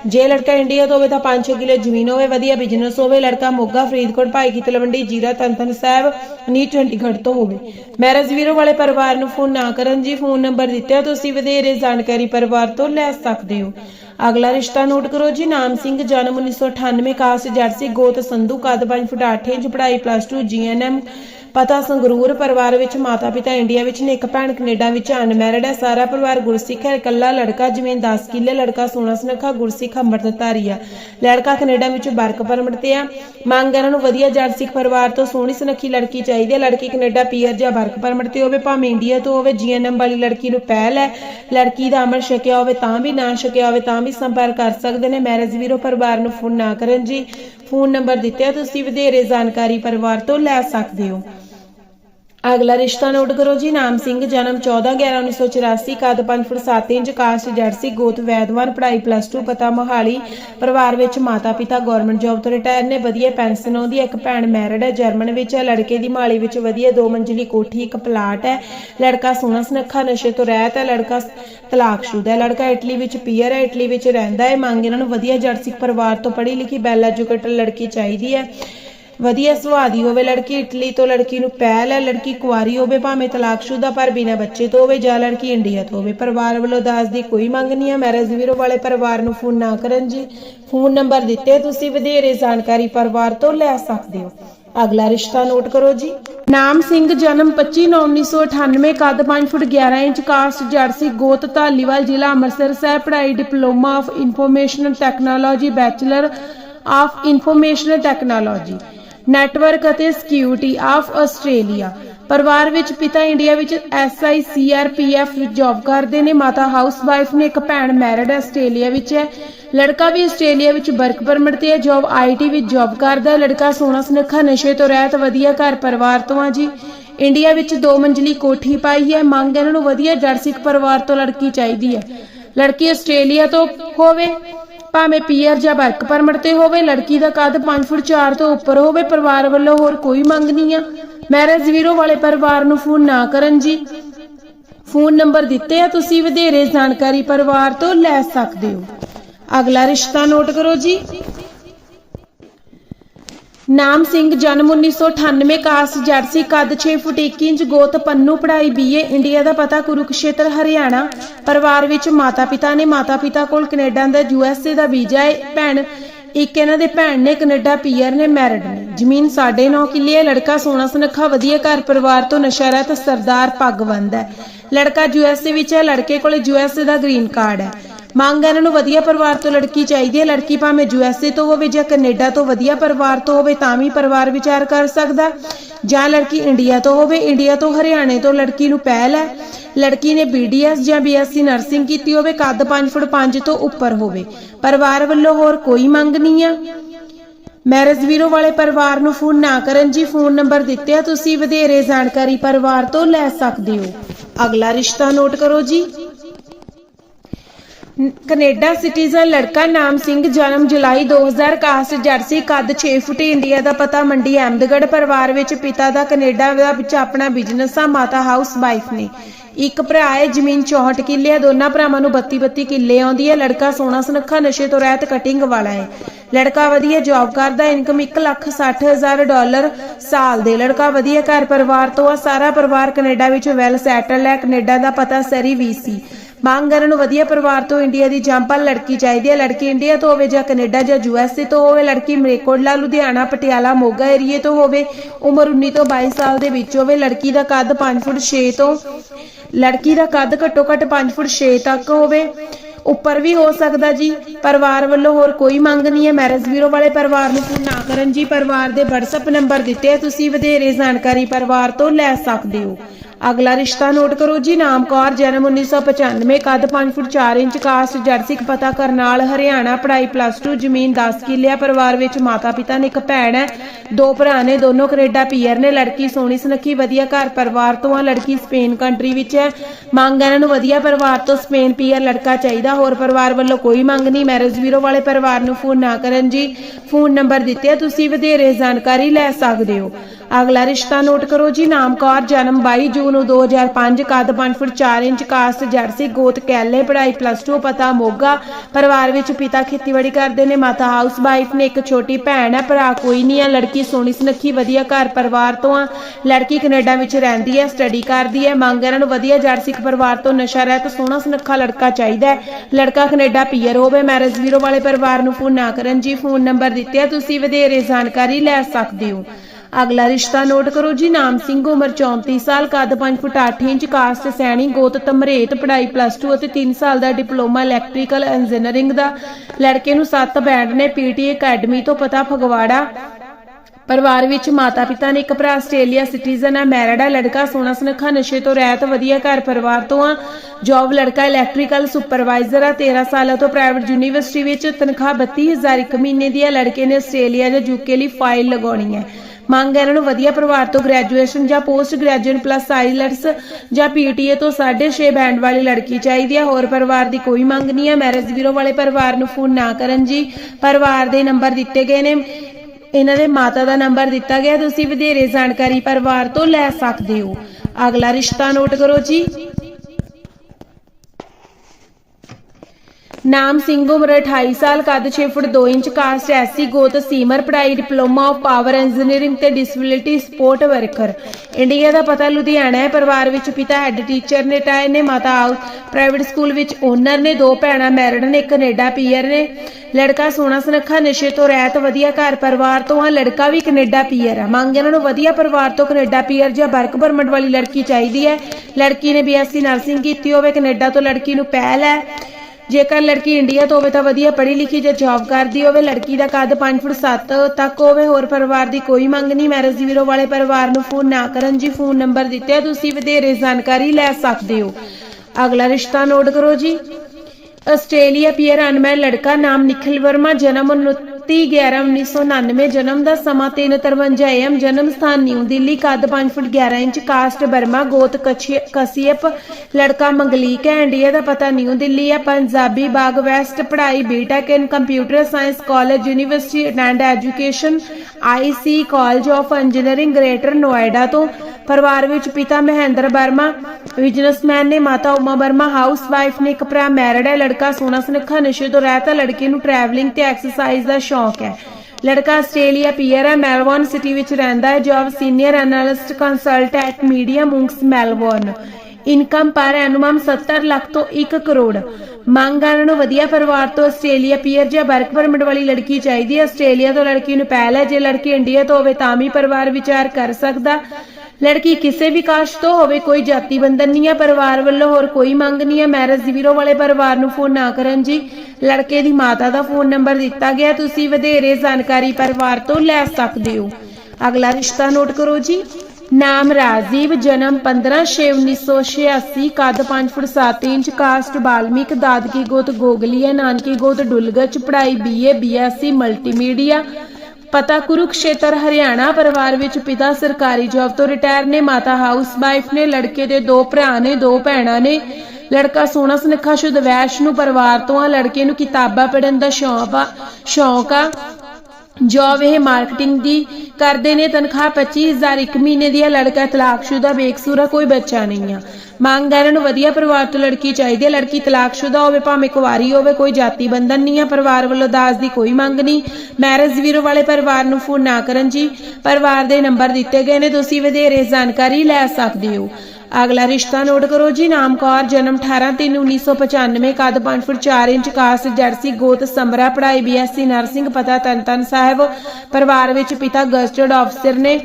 ਜੇ ਲੜਕਾ ਇੰਡੀਆ ਤੋਂ ਹੋਵੇ ਤਾਂ 5-6 ਕਿੱਲੇ ਜ਼ਮੀਨ ਹੋਵੇ, ਵਧੀਆ ਬਿਜ਼ਨਸ ਹੋਵੇ, ਲੜਕਾ ਮੋਗਾ, ਫਰੀਦਕੋਟ ਭਾਈ ਕੀ ਤਲਵੰਡੀ ਜੀਰਾ ਤਨਤਨ ਸਾਹਿਬ ਨੀ ਚੰਡੀਗੜ੍ਹ ਤੋਂ ਹੋਵੇ। ਮੈਰਿਜ ਵੀਰੋ ਵਾਲੇ ਪਰਿਵਾਰ ਨੂੰ ਫੋਨ ਨਾ ਕਰਨ ਜੀ, ਫੋਨ ਨੰਬਰ ਦਿੱਤਾ ਤੁਸੀਂ ਵਧੇਰੇ ਜਾਣਕਾਰੀ ਪਰਿਵਾਰ ਤੋਂ ਲੈ ਸਕਦੇ ਹੋ। ਅਗਲਾ ਰਿਸ਼ਤਾ ਨੋਟ ਕਰੋ ਜੀ, ਨਾਮ ਸਿੰਘ, ਜਨਮ 1998 ਕਾਸਟ ਜਰਸੀ, ਗੋਤ, ਸੰਧੂ ਕੱਦ 5 ਫੁੱਟ 8 ਇੰਚ ਪੜ੍ਹਾਈ ਪਲੱਸ 2 ਜੀਐਨਐਮ ਪਤਾ ਸੰਗਰੂਰ ਪਰਿਵਾਰ ਵਿੱਚ ਮਾਤਾ ਪਿਤਾ ਇੰਡੀਆ ਵਿੱਚ ਨੇ, ਇੱਕ ਭੈਣ ਕੈਨੇਡਾ ਵਿੱਚ ਅਨਮੈਰਿਡ ਹੈ ਸਾਰਾ ਪਰਿਵਾਰ ਗੁਰਸਿੱਖ ਹੈ। ਇਕੱਲਾ ਲੜਕਾ ਜ਼ਮੀਨ 10 ਕਿੱਲੇ ਲੜਕਾ, ਸੋਹਣਾ ਸੁਨੱਖਾ ਗੁਰਸਿੱਖ ਅੰਮ੍ਰਿਤਧਾਰੀ ਆ। ਲੜਕਾ ਕੈਨੇਡਾ ਵਿੱਚ ਵਰਕ ਪਰਮਿਟ ਤੇ ਆ। ਮੰਗ ਇਹਨਾਂ ਨੂੰ ਵਧੀਆ ਜੱਟ ਸਿੱਖ ਪਰਿਵਾਰ ਤੋਂ ਸੋਹਣੀ ਸੁਨੱਖੀ ਲੜਕੀ ਚਾਹੀਦੀ ਹੈ। ਲੜਕੀ ਕੈਨੇਡਾ ਪੀਆਰ ਜਾਂ ਵਰਕ ਪਰਮਿਟ ਤੇ ਹੋਵੇ, ਭਾਵੇਂ ਇੰਡੀਆ ਤੋਂ ਹੋਵੇ, ਜੀਐਨਐਮ ਵਾਲੀ ਲੜਕੀ ਨੂੰ ਪਹਿਲ ਹੈ। ਲੜਕੀ ਦਾ ਅਮਰ ਛਕਿਆ ਹੋਵੇ ਤਾਂ ਵੀ ਨਾ ਛਕਿਆ ਹੋਵੇ, ਤਾਂ ਵੀ ਸੰਪਰਕ ਕਰ ਸਕਦੇ ਨੇ। ਮੈਰਿਜ ਵੀਰੋ, ਪਰਿਵਾਰ ਨੂੰ ਫੋਨ ਨਾ ਕਰਨ ਜੀ। ਫੋਨ ਨੰਬਰ ਦਿੱਤਾ ਤੁਸੀਂ ਵਧੇਰੇ ਜਾਣਕਾਰੀ ਪਰਿਵਾਰ ਤੋਂ ਲੈ ਸਕਦੇ ਹੋ। ਅਗਲਾ ਰਿਸ਼ਤਾ ਨੋਟ ਕਰੋ ਜੀ, ਨਾਮ ਸਿੰਘ, ਜਨਮ 14/11/1984 ਕੱਦ 5 ਫੁੱਟ 7 ਇੰਚ ਕਾਸਟ ਜਰਸੀ, ਗੋਤ ਵੈਦਵਾਨ, ਪੜ੍ਹਾਈ ਪਲੱਸ 2 ਪਤਾ ਮੋਹਾਲੀ, ਪਰਿਵਾਰ ਵਿੱਚ ਮਾਤਾ ਪਿਤਾ ਗਵਰਨਮੈਂਟ ਜੌਬ ਤੋਂ ਰਿਟਾਇਰ ਨੇ, ਵਧੀਆ ਪੈਨਸ਼ਨ ਆਉਂਦੀ ਇੱਕ ਭੈਣ ਮੈਰਿਡ ਹੈ, ਜਰਮਨ ਵਿੱਚ ਹੈ, ਲੜਕੇ ਦੀ ਮਾਲੀ ਵਿੱਚ ਵਧੀਆ, ਦੋ ਮੰਜ਼ਲੀ ਕੋਠੀ, ਇੱਕ ਪਲਾਟ ਹੈ, ਲੜਕਾ ਸੋਹਣਾ ਸੁਨੱਖਾ, ਨਸ਼ੇ ਤੋਂ ਰਹਿਤ ਹੈ, ਲੜਕਾ ਤਲਾਕਸ਼ੁਦਾ ਹੈ, ਲੜਕਾ ਇਟਲੀ ਵਿੱਚ ਪੀਅਰ ਹੈ, ਇਟਲੀ ਵਿੱਚ ਰਹਿੰਦਾ ਹੈ, ਮੰਗ ਇਹਨਾਂ ਨੂੰ ਵਧੀਆ ਜਰਸੀ, ਪਰਿਵਾਰ ਤੋਂ ਪੜ੍ਹੀ ਲਿਖੀ ਵੈਲ ਐਜੂਕੇਟਡ ਲੜਕੀ ਚਾਹੀਦੀ ਹੈ। ਵਧੀਆ ਸੁਭਾਅ ਦੀ ਹੋਵੇ, ਲੜਕੀ ਇਟਲੀ ਤੋਂ ਲੜਕੀ ਨੂੰ ਪਹਿਲ ਹੈ, ਲੜਕੀ ਕੁਆਰੀ ਹੋਵੇ, ਭਾਵੇਂ ਤਲਾਕਸ਼ੁਦਾ, ਪਰ ਬਿਨਾਂ ਬੱਚੇ ਤੋਂ ਹੋਵੇ ਜਾਂ ਲੜਕੀ ਇੰਡੀਆ ਤੋਂ ਹੋਵੇ, ਪਰਿਵਾਰ ਵੱਲੋਂ ਦਾਜ ਦੀ ਕੋਈ ਮੰਗ ਨਹੀਂ ਹੈ। ਮੈਰਿਜ ਵੀਰੋ ਵਾਲੇ ਪਰਿਵਾਰ ਨੂੰ ਫੋਨ ਨਾ ਕਰਨ ਜੀ। ਫੋਨ ਨੰਬਰ ਦਿੱਤੇ ਤੁਸੀਂ, ਵਧੇਰੇ ਜਾਣਕਾਰੀ ਪਰਿਵਾਰ ਤੋਂ ਲੈ ਸਕਦੇ ਹੋ। ਅਗਲਾ ਰਿਸ਼ਤਾ ਨੋਟ ਕਰੋ ਜੀ। ਨਾਮ ਸਿੰਘ, ਜਨਮ 25/9/1998 ਕੱਦ 5 ਫੁੱਟ 11 ਇੰਚ ਕਾਸਟ ਜਰਸੀ ਗੋਤ ਧਾਲੀਵਾਲ, ਜ਼ਿਲ੍ਹਾ ਅੰਮ੍ਰਿਤਸਰ ਸਾਹਿਬ, ਪੜ੍ਹਾਈ diploma of information technology, bachelor of information technology. Network ਅਤੇ ਸਿਕਿਉਰਿਟੀ ਆਫ ਆਸਟ੍ਰੇਲੀਆ। ਪਰਿਵਾਰ ਵਿੱਚ ਪਿਤਾ ਇੰਡੀਆ ਵਿੱਚ ਐਸਆਈ ਸੀਆਰਪੀਐਫ ਵਿੱਚ ਜੌਬ ਕਰਦੇ ਨੇ। ਮਾਤਾ ਹਾਊਸ ਨੇ ਇੱਕ ਭੈਣ ਮੈਰਿਡ ਆਸਟ੍ਰੇਲੀਆ ਵਿੱਚ ਹੈ। ਲੜਕਾ ਵੀ ਆਸਟ੍ਰੇਲੀਆ ਵਿੱਚ ਵਰਕ ਪਰਮਿਟ ਤੇ ਹੈ। ਜੌਬ ਆਈਟੀ ਵਿੱਚ ਜੌਬ ਕਰਦਾ ਲੜਕਾ ਸੋਹਣਾ ਸੁਨੱਖਾ, ਨਸ਼ੇ ਤੋਂ ਰਹਿਤ, ਵਧੀਆ ਘਰ ਪਰਿਵਾਰ ਤੋਂ ਆ ਜੀ। ਇੰਡੀਆ ਵਿੱਚ ਦੋ ਮੰਜ਼ਲੀ ਕੋਠੀ ਪਾਈ ਹੈ। ਮੰਗ ਇਹਨਾਂ ਨੂੰ ਵਧੀਆ ਜੜ ਸਿੱਖ ਪਰਿਵਾਰ ਤੋਂ ਲੜਕੀ ਚਾਹੀਦੀ ਹੈ। ਲੜਕੀ ਆਸਟ੍ਰੇਲੀਆ ਤੋਂ ਹੋਵੇ। ਭਾਵੇਂ ਪੀਆਰ ਜਾਂ ਵਰਕ ਪਰਮਿਟ ਤੇ ਹੋਵੇ, ਲੜਕੀ ਦਾ ਕੱਦ 5 ਫੁੱਟ 4 ਤੋਂ ਉੱਪਰ ਹੋਵੇ, ਪਰਿਵਾਰ ਵੱਲੋਂ ਹੋਰ ਕੋਈ ਮੰਗ ਨਹੀਂ ਆ। ਮੈਰਿਜ ਵੀਰੋ ਵਾਲੇ ਪਰਿਵਾਰ ਨੂੰ ਫੋਨ ਨਾ ਕਰਨ ਜੀ। ਫੋਨ ਨੰਬਰ ਦਿੱਤੇ ਆ, ਤੁਸੀਂ ਵਧੇਰੇ ਜਾਣਕਾਰੀ ਪਰਿਵਾਰ ਤੋਂ ਲੈ ਸਕਦੇ ਹੋ। ਅਗਲਾ ਰਿਸ਼ਤਾ ਨੋਟ ਕਰੋ ਜੀ। ਨਾਮ ਸਿੰਘ, ਜਨਮ 1998 ਕਾਸਟ ਜਰਸੀ, ਕੱਦ 6 ਫੁੱਟ 1 ਇੰਚ, ਗੋਤ, ਪੰਨੂ, ਪੜ੍ਹਾਈ ਬੀਏ ਇੰਡੀਆ ਦਾ ਪਤਾ, ਕੁਰੂਕਸ਼ੇਤਰ, ਹਰਿਆਣਾ। ਪਰਿਵਾਰ ਵਿੱਚ ਮਾਤਾ ਪਿਤਾ ਨੇ ਮਾਤਾ ਪਿਤਾ ਕੋਲ ਕੈਨੇਡਾ ਦਾ ਯੂਐਸਏ ਦਾ ਵੀਜ਼ਾ ਹੈ ਭੈਣ, ਇੱਕ ਇਹਨਾਂ ਦੇ ਭੈਣ ਨੇ ਕੈਨੇਡਾ ਪੀਅਰ ਨੇ, ਮੈਰਿਡ ਨੇ। ਜ਼ਮੀਨ 9.5 ਕਿੱਲੇ ਹੈ ਲੜਕਾ ਸੋਹਣਾ ਸੁਨੱਖਾ, ਵਧੀਆ ਘਰ ਪਰਿਵਾਰ ਤੋਂ ਨਸ਼ਾ ਰਹਿਤ ਸਰਦਾਰ ਪੱਗ ਬੰਦ ਹੈ। ਲੜਕਾ ਯੂਐਸਏ ਵਿੱਚ ਹੈ, ਲੜਕੇ ਕੋਲ ਯੂਐਸਏ ਦਾ ਗ੍ਰੀਨ ਕਾਰਡ ਹੈ। ਮੰਗ ਇਹਨਾਂ ਨੂੰ ਵਧੀਆ ਪਰਿਵਾਰ ਤੋਂ ਲੜਕੀ ਚਾਹੀਦੀ ਹੈ। ਲੜਕੀ ਭਾਵੇਂ ਯੂਐਸਏ ਤੋਂ ਹੋਵੇ ਜਾਂ ਕੈਨੇਡਾ ਤੋਂ ਵਧੀਆ ਪਰਿਵਾਰ ਤੋਂ ਹੋਵੇ, ਤਾਂ ਵੀ ਪਰਿਵਾਰ ਵਿਚਾਰ ਕਰ ਸਕਦਾ। ਜਾਂ ਲੜਕੀ ਇੰਡੀਆ ਤੋਂ ਹੋਵੇ, ਇੰਡੀਆ ਤੋਂ ਹਰਿਆਣੇ ਤੋਂ ਲੜਕੀ ਨੂੰ ਪਹਿਲ ਹੈ। ਲੜਕੀ ਨੇ ਬੀਡੀਐਸ ਜਾਂ ਬੀਐਸਸੀ ਨਰਸਿੰਗ ਕੀਤੀ ਹੋਵੇ, ਕੱਦ 5 ਫੁੱਟ 5 ਤੋਂ ਉੱਪਰ ਹੋਵੇ। ਪਰਿਵਾਰ ਵੱਲੋਂ ਹੋਰ ਕੋਈ ਮੰਗ ਨਹੀਂ ਆ। ਮੈਰਿਜ ਵੀਰੋ ਵਾਲੇ ਪਰਿਵਾਰ ਨੂੰ ਫੋਨ ਨਾ ਕਰਨ ਜੀ, ਫੋਨ ਨੰਬਰ ਦਿੱਤੇ ਆ। ਤੁਸੀਂ ਵਧੇਰੇ ਜਾਣਕਾਰੀ ਪਰਿਵਾਰ ਤੋਂ ਲੈ ਸਕਦੇ ਹੋ। ਅਗਲਾ ਰਿਸ਼ਤਾ ਨੋਟ ਕਰੋ ਜੀ। ਕੈਨੇਡਾ ਸਿਟੀਜ਼ਨ ਲੜਕਾ ਨਾਮ ਸਿੰਘ ਜਨਮ ਜੁਲਾਈ 2000 ਕਾਸਟ ਜਰਸੀ ਕੱਦ 6 ਫੁੱਟ ਇੰਡੀਆ ਦਾ ਪਤਾ ਮੰਡੀ ਅਹਿਮਦਗੜ੍ਹ ਪਰਿਵਾਰ ਵਿੱਚ ਪਿਤਾ ਦਾ ਕੈਨੇਡਾ ਦਾ ਵਿੱਚ ਆਪਣਾ ਬਿਜ਼ਨਸ ਆ, ਮਾਤਾ ਹਾਊਸ ਵਾਈਫ ਨੇ। ਇੱਕ ਭਰਾ ਹੈ, ਜ਼ਮੀਨ 64 ਕਿੱਲੇ ਆ, ਦੋਨਾਂ ਭਰਾਵਾਂ ਨੂੰ 32 32 ਕਿੱਲੇ ਆਉਂਦੀ ਹੈ। ਲੜਕਾ ਸੋਹਣਾ ਸੁਨੱਖਾ, ਨਸ਼ੇ ਤੋਂ ਰਹਿਤ ਕਟਿੰਗ ਵਾਲਾ ਹੈ। ਲੜਕਾ ਵਧੀਆ ਜੌਬ ਕਰਦਾ ਇਨਕਮ 1 ਲੱਖ 60 ਹਜ਼ਾਰ ਡਾਲਰ ਸਾਲ ਦੇ। ਲੜਕਾ ਵਧੀਆ ਘਰ ਪਰਿਵਾਰ ਤੋਂ ਆ, ਸਾਰਾ ਪਰਿਵਾਰ ਕੈਨੇਡਾ ਵਿੱਚ ਵੈਲ ਸੈਟਲ ਹੈ। ਕੈਨੇਡਾ ਦਾ ਪਤਾ ਸਰੀ ਵੀਸੀ ਮੰਗ ਕਰਨ ਨੂੰ ਵਧੀਆ ਪਰਿਵਾਰ ਤੋਂ ਇੰਡੀਆ ਦੀ ਜੰਪਲ ਲੜਕੀ ਚਾਹੀਦੀ ਹੈ। ਲੜਕੀ ਇੰਡੀਆ ਤੋਂ ਹੋਵੇ ਜਾਂ ਕੈਨੇਡਾ ਜਾਂ ਯੂਐਸਏ ਤੋਂ ਹੋਵੇ, ਲੜਕੀ ਮਰੇਕੋਟਲਾ ਲੁਧਿਆਣਾ, ਪਟਿਆਲਾ, ਮੋਗਾ ਏਰੀਏ ਤੋਂ ਹੋਵੇ, ਉਮਰ 19 ਤੋਂ 22 ਸਾਲ ਦੇ ਵਿੱਚ ਹੋਵੇ, ਲੜਕੀ ਦਾ ਕੱਦ 5 ਫੁੱਟ 6 ਤੋਂ, ਲੜਕੀ ਦਾ ਕੱਦ ਘੱਟੋ ਘੱਟ 5 ਫੁੱਟ 6 ਤੱਕ ਹੋਵੇ, ਉੱਪਰ ਵੀ ਹੋ ਸਕਦਾ ਜੀ। ਪਰਿਵਾਰ ਵੱਲੋਂ ਹੋਰ ਕੋਈ ਮੰਗ ਨਹੀਂ ਹੈ। ਮੈਰਿਜ ਬਿਊਰੋ ਵਾਲੇ ਪਰਿਵਾਰ ਨੂੰ ਫੋਨ ਨਾ ਕਰਨ ਜੀ। ਪਰਿਵਾਰ ਦੇ WhatsApp ਨੰਬਰ ਦਿੱਤੇ ਤੁਸੀਂ ਵਧੇਰੇ ਜਾਣਕਾਰੀ ਪਰਿਵਾਰ ਤੋਂ ਲੈ ਸਕਦੇ ਹੋ। ਅਗਲਾ ਰਿਸ਼ਤਾ ਨੋਟ ਕਰੋ ਜੀ, ਨਾਮ ਕੌਰ, ਜਨਮ 1995 ਕੱਦ 5 ਫੁੱਟ 4 ਇੰਚ ਕਾਸਟ ਜਰਸਿਕ ਪਤਾ ਕਰਨਾਲ, ਹਰਿਆਣਾ, ਪੜ੍ਹਾਈ ਪਲੱਸ 2 ਜ਼ਮੀਨ 10 ਕਿੱਲੇ ਪਰਿਵਾਰ ਵਿੱਚ ਮਾਤਾ ਪਿਤਾ ਨੇ ਇੱਕ ਭੈਣ ਹੈ, ਦੋ ਭਰਾ ਨੇ, ਦੋਨੋਂ ਕੈਨੇਡਾ ਪੀਅਰ ਨੇ, ਲੜਕੀ ਸੋਹਣੀ ਸੁਨੱਖੀ, ਵਧੀਆ ਘਰ ਪਰਿਵਾਰ ਤੋਂ ਆ, ਲੜਕੀ ਸਪੇਨ ਕੰਟਰੀ ਵਿੱਚ ਹੈ, ਮੰਗ ਇਹਨਾਂ ਨੂੰ ਵਧੀਆ ਪਰਿਵਾਰ ਤੋਂ ਸਪੇਨ ਪੀਅਰ ਲੜਕਾ ਚਾਹੀਦਾ, ਹੋਰ ਪਰਿਵਾਰ ਵੱਲੋਂ ਕੋਈ ਮੰਗ ਨਹੀਂ ਮੈਰਿਜ ਵੀਰੋ ਵਾਲੇ ਪਰਿਵਾਰ ਨੂੰ ਫੋਨ ਨਾ ਕਰਨ ਜੀ ਫੋਨ ਨੰਬਰ ਦਿੱਤੇ ਤੁਸੀਂ ਵਧੇਰੇ ਜਾਣਕਾਰੀ ਲੈ ਸਕਦੇ ਹੋ। ਅਗਲਾ ਰਿਸ਼ਤਾ ਨੋਟ ਕਰੋ ਜੀ, ਨਾਮ ਕੌਰ, ਜਨਮ 22 ਜੂਨ 2005 ਕੱਦ 5 ਫੁੱਟ 4 ਇੰਚ ਕਾਸਟ ਜਰਸੀ ਗੋਤ ਕੈਲੇ ਪੜ੍ਹਾਈ ਪਲੱਸ 2 ਪਤਾ ਮੋਗਾ ਪਰਿਵਾਰ ਵਿੱਚ ਪਿਤਾ ਖੇਤੀਬਾੜੀ ਕਰਦੇ ਨੇ, ਮਾਤਾ ਹਾਊਸ ਵਾਈਫ ਨੇ ਇੱਕ ਛੋਟੀ ਭੈਣ ਹੈ, ਭਰਾ ਕੋਈ ਨਹੀਂ ਹੈ, ਲੜਕੀ ਸੋਹਣੀ ਸੁਨੱਖੀ ਵਧੀਆ ਘਰ ਪਰਿਵਾਰ ਤੋਂ ਆ, ਲੜਕੀ ਕੈਨੇਡਾ ਵਿੱਚ ਰਹਿੰਦੀ ਹੈ ਸਟੱਡੀ ਕਰਦੀ ਹੈ, ਮੰਗ ਇਹਨਾਂ ਨੂੰ ਵਧੀਆ ਜਰਸਿਕ ਪਰਿਵਾਰ ਤੋਂ, ਨਸ਼ਾ ਰਹਿਤ, ਸੋਹਣਾ ਸੁਨੱਖਾ ਲੜਕਾ ਚਾਹੀਦਾ ਹੈ, ਲੜਕਾ ਕੈਨੇਡਾ ਪੀਅਰ ਹੋਵੇ ਮੈਰਿਜ ਵੀਰੋ ਵਾਲੇ ਪਰਿਵਾਰ ਨੂੰ ਫੋਨ ਨਾ ਕਰਨ ਜੀ ਫੋਨ ਨੰਬਰ ਦਿੱਤੇ ਤੁਸੀਂ ਵਧੇਰੇ ਜਾਣਕਾਰੀ ਲੈ ਸਕਦੇ ਹੋ। ਅਗਲਾ ਰਿਸ਼ਤਾ ਨੋਟ ਕਰੋ ਜੀ, ਨਾਮ ਸਿੰਘ, ਉਮਰ 34 ਸਾਲ, ਕੱਦ 5 ਫੁੱਟ 8 ਇੰਚ, ਕਾਸਟ ਸੈਣੀ, ਗੋਤ ਤਮਰੇਤ, ਪੜ੍ਹਾਈ ਪਲੱਸ 2 ਅਤੇ 3 ਸਾਲ ਦਾ ਡਿਪਲੋਮਾ ਇਲੈਕਟ੍ਰੀਕਲ ਇੰਜੀਨੀਅਰਿੰਗ ਦਾ। ਲੜਕੇ ਨੂੰ 7 ਬੈਂਡ ਨੇ ਪੀਟੀ ਅਕੈਡਮੀ ਤੋਂ ਪਤਾ ਫਗਵਾੜਾ। ਪਰਿਵਾਰ ਵਿੱਚ ਮਾਤਾ ਪਿਤਾ ਨੇ ਇੱਕ ਭਰਾ, ਆਸਟ੍ਰੇਲੀਆ ਸਿਟੀਜ਼ਨ ਹੈ, ਮੈਰਿਡ ਹੈ, ਲੜਕਾ ਸੋਹਣਾ ਸੁਨੱਖਾ, ਨਸ਼ੇ ਤੋਂ ਰਹਿਤ, ਵਧੀਆ ਘਰ ਪਰਿਵਾਰ ਤੋਂ ਆ। ਜੌਬ ਲੜਕਾ ਇਲੈਕਟ੍ਰੀਕਲ ਸੁਪਰਵਾਈਜ਼ਰ ਆ 13 ਸਾਲਾਂ ਤੋਂ ਪ੍ਰਾਈਵੇਟ ਯੂਨੀਵਰਸਿਟੀ ਵਿੱਚ, ਤਨਖਾਹ 32000 ਇੱਕ ਮਹੀਨੇ ਦੀ ਹੈ। ਲੜਕੇ ਨੇ ਆਸਟ੍ਰੇਲੀਆ ਜਾਂ ਯੂਕੇ ਲਈ ਫਾਈਲ ਲਗਾਉਣੀ ਹੈ। ਮੰਗ ਹੈ ਇਹਨਾਂ ਨੂੰ ਵਧੀਆ ਪਰਿਵਾਰ ਤੋਂ ਗ੍ਰੈਜੂਏਸ਼ਨ ਜਾਂ ਪੋਸਟ ਗ੍ਰੈਜੂਏਟ ਪਲੱਸ ਆਈਲੈਟਸ ਜਾਂ ਪੀਟੀਏ ਤੋਂ 6.5 ਬੈਂਡ ਵਾਲੀ ਲੜਕੀ ਚਾਹੀਦੀ ਹੈ। ਹੋਰ ਪਰਿਵਾਰ ਦੀ ਕੋਈ ਮੰਗ ਨਹੀਂ ਹੈ। ਮੈਰਿਜ ਬਿਊਰੋ ਵਾਲੇ ਪਰਿਵਾਰ ਨੂੰ ਫੋਨ ਨਾ ਕਰਨ ਜੀ। ਪਰਿਵਾਰ ਦੇ ਨੰਬਰ ਦਿੱਤੇ ਗਏ ਨੇ। ਇਹਨਾਂ ਦੇ ਮਾਤਾ ਦਾ ਨੰਬਰ ਦਿੱਤਾ ਗਿਆ। ਤੁਸੀਂ ਵਧੇਰੇ ਜਾਣਕਾਰੀ ਪਰਿਵਾਰ ਤੋਂ ਲੈ ਸਕਦੇ ਹੋ। ਅਗਲਾ ਰਿਸ਼ਤਾ ਨੋਟ ਕਰੋ ਜੀ। ਨਾਮ ਸਿੰਘ ਉਮਰ 28 ਸਾਲ, ਕੱਦ 6 ਫੁੱਟ 2 ਇੰਚ, ਕਾਸਟ ਐਸਸੀ ਗੋਤ ਸੀਮਰ, ਪੜ੍ਹਾਈ, ਡਿਪਲੋਮਾ ਆਫ ਪਾਵਰ ਇੰਜੀਨੀਅਰਿੰਗ ਤੇ ਡਿਸੇਬਿਲਿਟੀ ਸਪੋਰਟ ਵਰਕਰ ਇੰਡੀਆ ਦਾ ਪਤਾ ਲੁਧਿਆਣਾ ਹੈ, ਪਰਿਵਾਰ ਵਿੱਚ ਪਿਤਾ ਹੈੱਡ ਟੀਚਰ ਨੇ ਟਾਏ ਨੇ, ਮਾਤਾ ਹਾਊਸ ਪ੍ਰਾਈਵੇਟ ਸਕੂਲ ਵਿੱਚ ਓਨਰ ਨੇ, ਦੋ ਭੈਣਾਂ ਮੈਰਿਡ ਨੇ, ਇੱਕ ਕੈਨੇਡਾ ਪੀਅਰ ਨੇ। ਲੜਕਾ ਸੋਹਣਾ ਸੁਨੱਖਾ, ਨਸ਼ੇ ਤੋਂ ਰਹਿਤ, ਵਧੀਆ ਘਰ ਪਰਿਵਾਰ ਤੋਂ ਆ ਲੜਕਾ ਵੀ ਕੈਨੇਡਾ ਪੀਅਰ ਆ। ਮੰਗ ਇਹਨਾਂ ਨੂੰ ਵਧੀਆ ਪਰਿਵਾਰ ਤੋਂ ਕੈਨੇਡਾ ਪੀਅਰ ਜਾਂ ਵਰਕ ਪਰਮਿਟ ਵਾਲੀ ਲੜਕੀ ਚਾਹੀਦੀ ਹੈ। ਲੜਕੀ ਨੇ ਬੀਐਸਸੀ ਨਰਸਿੰਗ ਕੀਤੀ ਹੋਵੇ, ਕੈਨੇਡਾ ਤੋਂ ਲੜਕੀ ਨੂੰ ਪਹਿਲ ਹੈ। ਜੇਕਰ ਲੜਕੀ ਇੰਡੀਆ ਤੋਂ ਹੋਵੇ ਤਾਂ ਵਧੀਆ ਪੜ੍ਹੀ ਲਿਖੀ ਜਾਂ ਜੌਬ ਕਰਦੀ ਹੋਵੇ, ਲੜਕੀ ਦਾ ਕੱਦ 5 ਫੁੱਟ 7 ਤੱਕ ਹੋਵੇ, ਹੋਰ ਪਰਿਵਾਰ ਦੀ ਕੋਈ ਮੰਗ ਨਹੀਂ। ਮੈਰਿਜ ਵੀਰੋ ਵਾਲੇ ਪਰਿਵਾਰ ਨੂੰ ਫੋਨ ਨਾ ਕਰਨ ਜੀ, ਫੋਨ ਨੰਬਰ ਦਿੱਤੇ ਆ, ਤੁਸੀਂ ਵਧੇਰੇ ਜਾਣਕਾਰੀ ਲੈ ਸਕਦੇ ਹੋ। ਅਗਲਾ ਰਿਸ਼ਤਾ ਨੋਟ ਕਰੋ ਜੀ। ਆਸਟ੍ਰੇਲੀਆ ਪੀਅਰ ਅਨਮੈਨ ਲੜਕਾ, ਨਾਮ ਨਿਖਿਲ ਵਰਮਾ, ਜਨਮ 29 11 1999 ਜਨਮ ਦਾ ਸਮਾਂ 3:53 AM, ਜਨਮ ਸਥਾਨ, ਨਿਊ ਦਿੱਲੀ, ਕੱਦ 5 ਫੁੱਟ 11 ਇੰਚ, ਕਾਸਟ ਬਰਮਾ, ਗੋਤ ਕਛੀ- ਲੜਕਾ ਮੰਗਲੀਕ ਹੈ, ਇੰਡੀਆ ਦਾ ਪਤਾ ਨਿਊ ਦਿੱਲੀ ਹੈ, ਪੰਜਾਬੀ ਬਾਗ ਵੈਸਟ, ਪੜ੍ਹਾਈ BTech in computer science college university attend education IC college of engineering greater Noida ਤੋਂ। ਪਰਿਵਾਰ ਵਿੱਚ ਪਿਤਾ ਮਹਿੰਦਰ ਬਰਮਾ ਬਿਜ਼ਨਸਮੈਨ ਨੇ ਮਾਤਾ ਉਮਾ ਵਰਮਾ ਹਾਊਸ ਵਾਈਫ ਨੇ ਇੱਕ ਭਰਾ ਮੈਰਿਡ ਹੈ, ਲੜਕਾ ਸੋਨਾ ਸੁਨੱਖਾ, ਨਸ਼ੇ ਤੋਂ ਰਹਿਤ ਹੈ, ਲੜਕੀ ਨੂੰ ਟਰੈਵਲਿੰਗ ਤੇ ਐਕਸਰਸਾਈਜ਼ ਦਾ ਸ਼ੌਕ ਹੈ। ਲੜਕਾ ਆਸਟ੍ਰੇਲੀਆ ਪੀਅਰ ਹੈ, ਮੈਲਬੌਰਨ ਸਿਟੀ ਵਿੱਚ ਰਹਿੰਦਾ ਹੈ job senior analyst consult at media ਮੁੰਗਸ Melbourne. Income per annum 70 lakh ਤੋਂ 1 ਕਰੋੜ। ਮੰਗ ਕਰਨ ਨੂੰ ਵਧੀਆ ਪਰਿਵਾਰ ਤੋਂ ਆਸਟ੍ਰੇਲੀਆ ਪੀਅਰ ਜਾਂ ਵਰਕ ਪਰਮਿਟ ਵਾਲੀ ਲੜਕੀ ਚਾਹੀਦੀ ਹੈ। ਆਸਟ੍ਰੇਲੀਆ ਤੋਂ ਲੜਕੀ ਨੂੰ ਪਹਿਲ ਹੈ, ਜੇ ਲੜਕੀ ਇੰਡੀਆ ਤੋਂ ਹੋਵੇ ਤਾਂ ਵੀ ਪਰਿਵਾਰ ਵਿਚਾਰ ਕਰ ਸਕਦਾ। ਲੜਕੀ ਕਿਸੇ ਵੀ ਕਾਸਟ ਤੋਂ ਹੋਵੇ, ਕੋਈ ਜਾਤੀ ਬੰਧਨ ਨਹੀਂ ਹੈ ਪਰਿਵਾਰ ਵੱਲੋਂ ਹੋਰ ਕੋਈ ਮੰਗ ਨਹੀਂ ਹੈ ਮੈਰਿਜ ਵੀਰੋ ਵਾਲੇ ਪਰਿਵਾਰ ਨੂੰ ਫੋਨ ਨਾ ਕਰਨ ਜੀ। ਲੜਕੇ ਦੀ ਮਾਤਾ ਦਾ ਫੋਨ ਨੰਬਰ ਦਿੱਤਾ ਗਿਆ। ਤੁਸੀਂ ਵਧੇਰੇ ਜਾਣਕਾਰੀ ਪਰਿਵਾਰ ਤੋਂ ਲੈ ਸਕਦੇ ਹੋ। ਅਗਲਾ ਰਿਸ਼ਤਾ ਨੋਟ ਕਰੋ ਜੀ। ਨਾਮ ਰਾਜੀਵ, ਜਨਮ 15/6/1986 ਕੱਦ 5 ਫੁੱਟ 7 ਇੰਚ, ਕਾਸਟ ਬਾਲਮਿਕ, ਦਾਦਕੀ ਗੋਤ ਗੋਗਲੀਆ, ਨਾਨਕੀ ਗੋਤ ਡੁਲਗਚ, ਪੜ੍ਹਾਈ ਬੀਏ ਬੀਐਸਸੀ ਮਲਟੀਮੀਡੀਆ ਪਤਾ ਕੁਰੂਕਸ਼ੇਤਰ ਹਰਿਆਣਾ ਪਰਿਵਾਰ ਵਿੱਚ ਪਿਤਾ ਸਰਕਾਰੀ ਜੌਬ ਤੋਂ ਰਿਟਾਇਰ ਨੇ, ਮਾਤਾ ਹਾਊਸ ਵਾਈਫ ਨੇ, ਲੜਕੇ ਦੇ ਦੋ ਭਰਾ ਨੇ, ਦੋ ਭੈਣਾਂ ਨੇ। ਲੜਕਾ ਸੋਹਣਾ ਸੁਨੱਖਾ ਸ਼ੁੱਧ ਵੈਸ਼ ਨੂੰ ਪਰਿਵਾਰ ਤੋਂ ਆ, ਲੜਕੇ ਨੂੰ ਕਿਤਾਬਾਂ ਪੜ੍ਹਨ ਦਾ ਸ਼ੌਂਕ ਆ ਸ਼ੌਂਕ ਆ। ਜੌਬ ਇਹ ਮਾਰਕੀਟਿੰਗ ਦੀ ਕਰਦੇ ਨੇ, ਤਨਖਾਹ 25000 ਇੱਕ ਮਹੀਨੇ ਦੀ ਹੈ, ਲੜਕਾ ਤਲਾਕਸ਼ੁਦਾ, ਬੇਕਸੂਰਾ ਕੋਈ ਬੱਚਾ ਨਹੀਂ ਆ। ਮੰਗ ਨੂੰ ਵਧੀਆ ਪਰਿਵਾਰ ਤੋਂ ਲੜਕੀ ਚਾਹੀਦੀ ਹੈ, ਲੜਕੀ ਤਲਾਕਸ਼ੁਦਾ ਹੋਵੇ, ਭਾਵੇਂ ਕੁਵਾਰੀ ਹੋਵੇ, ਕੋਈ ਜਾਤੀ ਬੰਧਨ ਨਹੀਂ ਆ, ਪਰਿਵਾਰ ਵੱਲੋਂ ਦਾਜ ਦੀ ਕੋਈ ਮੰਗ ਨਹੀਂ। ਮੈਰਿਜ ਵੀਰੋ ਵਾਲੇ ਪਰਿਵਾਰ ਨੂੰ ਫੋਨ ਨਾ ਕਰਨ ਜੀ। ਪਰਿਵਾਰ ਦੇ ਨੰਬਰ ਦਿੱਤੇ ਗਏ ਨੇ, ਤੁਸੀਂ ਵਧੇਰੇ ਜਾਣਕਾਰੀ ਲੈ ਸਕਦੇ ਹੋ। ਅਗਲਾ ਰਿਸ਼ਤਾ ਨੋਟ ਕਰੋ ਜੀ ਨਾਮ ਕੌਰ ਜਨਮ 18/3/1995 ਕੱਦ 5 ਫੁੱਟ 4 ਇੰਚ, ਕਾਸ, ਜਰਸੀ, ਗੋਤ ਸਮਰਾ ਪੜ੍ਹਾਈ ਬੀਐਸਸੀ ਨਰਸਿੰਗ ਪਤਾ, ਤਨਤਨ ਸਾਹਿਬ, ਪਰਿਵਾਰ ਵਿੱਚ ਪਿਤਾ, ਗਸਟਡ ਅਫਸਰ ਨੇ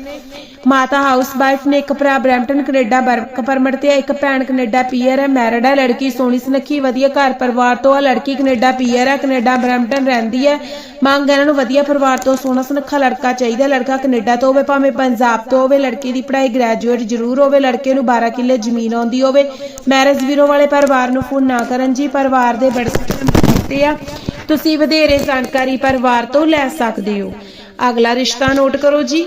ਮਾਤਾ ਹਾਊਸ ਵਾਈਫ ਨੇ ਇੱਕ ਭਰਾ ਬਰੈਂਪਟਨ ਕੈਨੇਡਾ ਵਰਕ ਪਰਮਿਟ ਤੇ ਆ, ਇੱਕ ਭੈਣ ਕੈਨੇਡਾ ਪੀਆਰ ਹੈ ਮੈਰਿਡ ਹੈ ਲੜਕੀ ਸੋਹਣੀ ਸੁਨੱਖੀ ਵਧੀਆ ਘਰ ਪਰਿਵਾਰ ਤੋਂ ਆ ਲੜਕੀ ਕੈਨੇਡਾ ਪੀਆਰ ਹੈ ਕੈਨੇਡਾ ਬਰੈਂਪਟਨ ਰਹਿੰਦੀ ਹੈ। ਮੰਗ ਇਹਨਾਂ ਨੂੰ ਵਧੀਆ ਪਰਿਵਾਰ ਤੋਂ ਸੋਹਣਾ ਸੁਨੱਖਾ ਲੜਕਾ ਚਾਹੀਦਾ ਲੜਕਾ ਕੈਨੇਡਾ ਤੋਂ ਹੋਵੇ ਭਾਵੇਂ ਪੰਜਾਬ ਤੋਂ ਹੋਵੇ ਲੜਕੀ ਦੀ ਪੜ੍ਹਾਈ ਗ੍ਰੈਜੂਏਟ ਜ਼ਰੂਰ ਹੋਵੇ ਲੜਕੇ ਨੂੰ 12 ਕਿੱਲੇ ਜ਼ਮੀਨ ਆਉਂਦੀ ਹੋਵੇ ਮੈਰਿਜ ਵੀਰੋ ਵਾਲੇ ਪਰਿਵਾਰ ਨੂੰ ਫੋਨ ਨਾ ਕਰਨ ਜੀ ਪਰਿਵਾਰ ਦੇ ਬੜੇ ਨੰਬਰ ਆ। ਤੁਸੀਂ ਵਧੇਰੇ ਜਾਣਕਾਰੀ ਪਰਿਵਾਰ ਤੋਂ ਲੈ ਸਕਦੇ ਹੋ। ਅਗਲਾ ਰਿਸ਼ਤਾ ਨੋਟ ਕਰੋ ਜੀ।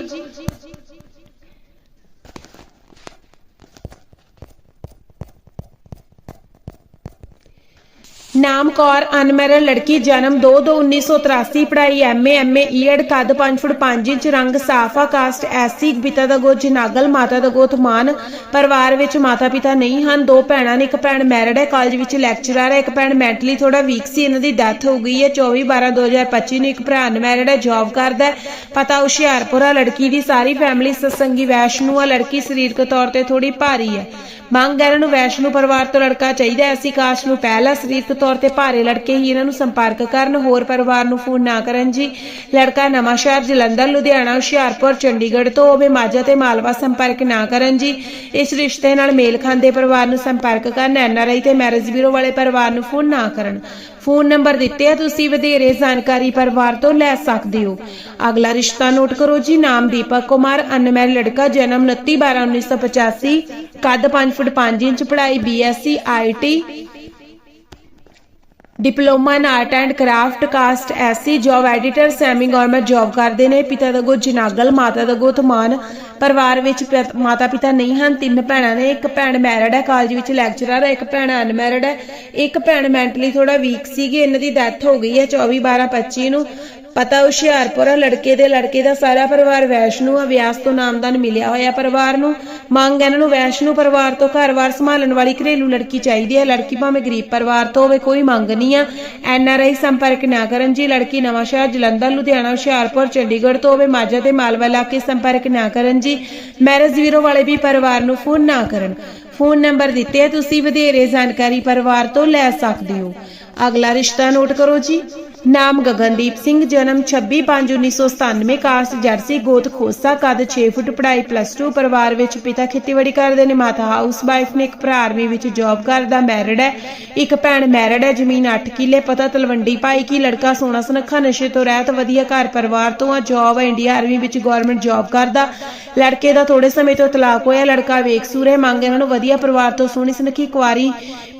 ਨਾਮ ਕੌਰ ਅਨਮੈਰਿਡ ਲੜਕੀ, ਜਨਮ 2/2/1983 ਪੜ੍ਹਾਈ ਐਮਏ ਐਮਏ ਈਐਡ ਕੱਦ 5 ਫੁੱਟ 5 ਇੰਚ, ਰੰਗ ਸਾਫਾ, ਕਾਸਟ ਐਸੀ ਪਿਤਾ ਦਾ ਗੋਤ ਜਨਾਗਲ, ਮਾਤਾ ਦਾ ਗੋਤ ਮਾਨ। ਪਰਿਵਾਰ ਵਿੱਚ ਮਾਤਾ ਪਿਤਾ ਨਹੀਂ ਹਨ, ਦੋ ਭੈਣਾਂ ਨੇ, ਇੱਕ ਭੈਣ ਮੈਰਿਡ ਹੈ, ਕਾਲਜ ਵਿੱਚ ਲੈਕਚਰਰ ਹੈ, ਇੱਕ ਭੈਣ ਮੈਂਟਲੀ ਥੋੜਾ ਵੀਕ ਸੀ, ਇਹਨਾਂ ਦੀ ਡੈਥ ਹੋ ਗਈ ਹੈ 24 12 2025 ਨੂੰ ਇੱਕ ਭਰਾ ਅਨਮੈਰਿਡ ਹੈ, ਜੌਬ ਕਰਦਾ ਹੈ। ਪਤਾ ਹੁਸ਼ਿਆਰਪੁਰ ਆ, ਲੜਕੀ ਦੀ ਸਾਰੀ ਫੈਮਿਲੀ ਸਤਸੰਗੀ ਵੈਸ਼ਨੂ ਆ, ਲੜਕੀ ਸਰੀਰਕ ਤੌਰ ਤੇ ਥੋੜੀ ਭਾਰੀ ਹੈ। ਮੰਗ ਹੈ ਨੂੰ ਵੈਸ਼ਨੂ ਪਰਿਵਾਰ ਤੋਂ ਲੜਕਾ ਚਾਹੀਦਾ ਐਸੀ ਕਾਸਟ ਨੂੰ ਪਹਿਲਾ, ਸਰੀਰਕ ਤੌਰ ਤੇ ਭਾਰੇ ਲੜਕੇ ਹੀ ਇਹਨਾਂ ਨੂੰ ਸੰਪਰਕ ਕਰਨ, ਹੋਰ ਪਰਿਵਾਰ ਨੂੰ ਫੋਨ ਨਾ ਕਰਨ ਜੀ। ਲੜਕਾ ਨਵਾਂ ਜਲੰਧਰ, ਲੁਧਿਆਣਾ, ਹੁਸ਼ਿਆਰਪੁਰ, ਚੰਡੀਗੜ੍ਹ ਤੋਂ ਹੋਵੇ ਮਾਝਾ ਤੇ ਮਾਲਵਾ ਸੰਪਰਕ ਨਾ ਕਰਨ ਜੀ। ਇਸ ਰਿਸ਼ਤੇ ਨਾਲ ਮੇਲ ਖਾਂਦੇ ਪਰਿਵਾਰ ਨੂੰ ਸੰਪਰਕ ਕਰਨ ਐਨਆਰਆਈ ਤੇ ਮੈਰਿਜ ਬਿਊਰੋ ਵਾਲੇ ਪਰਿਵਾਰ ਨੂੰ ਫੋਨ ਨਾ ਕਰਨ। ਫੋਨ ਨੰਬਰ ਦਿੱਤੇ ਆ, ਤੁਸੀਂ ਵਧੇਰੇ ਜਾਣਕਾਰੀ ਪਰਿਵਾਰ ਤੋਂ ਲੈ ਸਕਦੇ ਹੋ। ਅਗਲਾ ਰਿਸ਼ਤਾ ਨੋਟ ਕਰੋ ਜੀ, ਨਾਮ ਦੀਪਕ ਕੁਮਾਰ ਅਨਮੈਰ ਲੜਕਾ, ਜਨਮ 29 12 1985 ਕੱਦ 5 ਫੁੱਟ 5 ਇੰਚ, ਪੜ੍ਹਾਈ BSc IT diploma in art and craft caste SC, job editor, semi government job ਕਰਦੇ ਨੇ। ਪਿਤਾ ਦਾ ਗੋ ਜਨਾਗਲ, ਮਾਤਾ ਦਾ ਗੋ ਮਾਨ ਪਰਿਵਾਰ ਵਿੱਚ ਮਾਤਾ ਪਿਤਾ ਨਹੀਂ ਹਨ, ਤਿੰਨ ਭੈਣਾਂ ਨੇ। ਇੱਕ ਭੈਣ ਮੈਰਿਡ ਹੈ, ਕਾਲਜ ਵਿੱਚ ਲੈਕਚਰਰ ਹੈ, ਇੱਕ ਭੈਣ ਅਨਮੈਰਿਡ ਹੈ। ਇੱਕ ਭੈਣ ਮੈਂਟਲੀ ਥੋੜਾ ਵੀਕ ਸੀਗੀ, ਇਹਨਾਂ ਦੀ ਡੈਥ ਹੋ ਗਈ ਹੈ 24 12 25 ਨੂੰ। ਪਤਾ ਹੁਸ਼ਿਆਰਪੁਰ ਆ, ਲੜਕੇ ਦੇ ਲੜਕੇ ਦਾ ਸਾਰਾ ਪਰਿਵਾਰ ਵੈਸ਼ਨੂ ਆ, ਵਿਆਸ ਤੋਂ ਨਾਮਦਾਨ ਮਿਲਿਆ ਹੋਇਆ ਪਰਿਵਾਰ ਨੂੰ। ਮੰਗ ਇਹਨਾਂ ਨੂੰ ਵੈਸ਼ਨੂ ਪਰਿਵਾਰ ਤੋਂ ਘਰ-ਵਾਰ ਸੰਭਾਲਣ ਵਾਲੀ ਘਰੇਲੂ ਲੜਕੀ ਚਾਹੀਦੀ ਹੈ ਲੜਕੀ ਭਾਵੇਂ ਗਰੀਬ ਪਰਿਵਾਰ ਤੋਂ ਹੋਵੇ, ਕੋਈ ਮੰਗ ਨਹੀਂ ਆ। ਐਨਆਰਆਈ ਸੰਪਰਕ ਨਾ ਕਰਨ ਜੀ, ਲੜਕੀ ਨਵਾਂ ਸ਼ਹਿਰ ਜਲੰਧਰ, ਲੁਧਿਆਣਾ, ਹੁਸ਼ਿਆਰਪੁਰ, ਚੰਡੀਗੜ੍ਹ ਤੋਂ ਹੋਵੇ, ਮਾਝਾ ਤੇ ਮਾਲਵਾ ਇਲਾਕੇ ਸੰਪਰਕ ਨਾ ਕਰਨ ਜੀ। ਮੈਰਿਜ ਵੀਰੋ ਵਾਲੇ ਵੀ ਪਰਿਵਾਰ ਨੂੰ ਫੋਨ ਨਾ ਕਰਨ। ਫੋਨ ਨੰਬਰ ਦਿੱਤੇ ਆ, ਤੁਸੀਂ ਵਧੇਰੇ ਜਾਣਕਾਰੀ ਪਰਿਵਾਰ ਤੋਂ ਲੈ ਸਕਦੇ ਹੋ। ਅਗਲਾ ਰਿਸ਼ਤਾ ਨੋਟ ਕਰੋ ਜੀ। ਨਾਮ ਗਗਨਦੀਪ ਸਿੰਘ, ਜਨਮ 26/5/1997 ਕਾਸਟ ਜਰਸੀ, ਗੋਤ, ਖੋਸਾ, ਕੱਦ 6 ਫੁੱਟ, ਪੜ੍ਹਾਈ ਪਲੱਸ 2 ਪਰਿਵਾਰ ਵਿੱਚ ਪਿਤਾ ਖੇਤੀਬਾੜੀ ਕਰਦੇ ਨੇ, ਮਾਤਾ ਹਾਊਸ ਵਾਈਫ ਨੇ ਇੱਕ ਭਰਾ ਆਰਮੀ ਵਿੱਚ ਜੌਬ ਕਰਦਾ ਮੈਰਿਡ ਹੈ। ਇੱਕ ਭੈਣ ਮੈਰਿਡ ਹੈ, ਜ਼ਮੀਨ 8 ਕਿੱਲੇ, ਪਤਾ ਤਲਵੰਡੀ ਭਾਈ ਕੀ ਲੜਕਾ ਸੋਨਾ ਸੁਨੱਖਾ, ਨਸ਼ੇ ਤੋਂ ਰਹਿਤ, ਵਧੀਆ ਘਰ ਪਰਿਵਾਰ ਤੋਂ ਆ ਜੌਬ ਹੈ ਇੰਡੀਆ ਆਰਮੀ ਵਿੱਚ ਗਵਰਨਮੈਂਟ ਜੌਬ ਕਰਦਾ। ਲੜਕੇ ਦਾ ਥੋੜੇ ਸਮੇਂ ਤੋਂ ਤਲਾਕ ਹੋਇਆ, ਲੜਕਾ ਵੇਖਸੂਰ ਹੈ ਮੰਗ ਇਹਨਾਂ ਵਧੀਆ ਪਰਿਵਾਰ ਤੋਂ ਸੋਹਣੀ ਸੁਨੱਖੀ ਕੁਆਰੀ,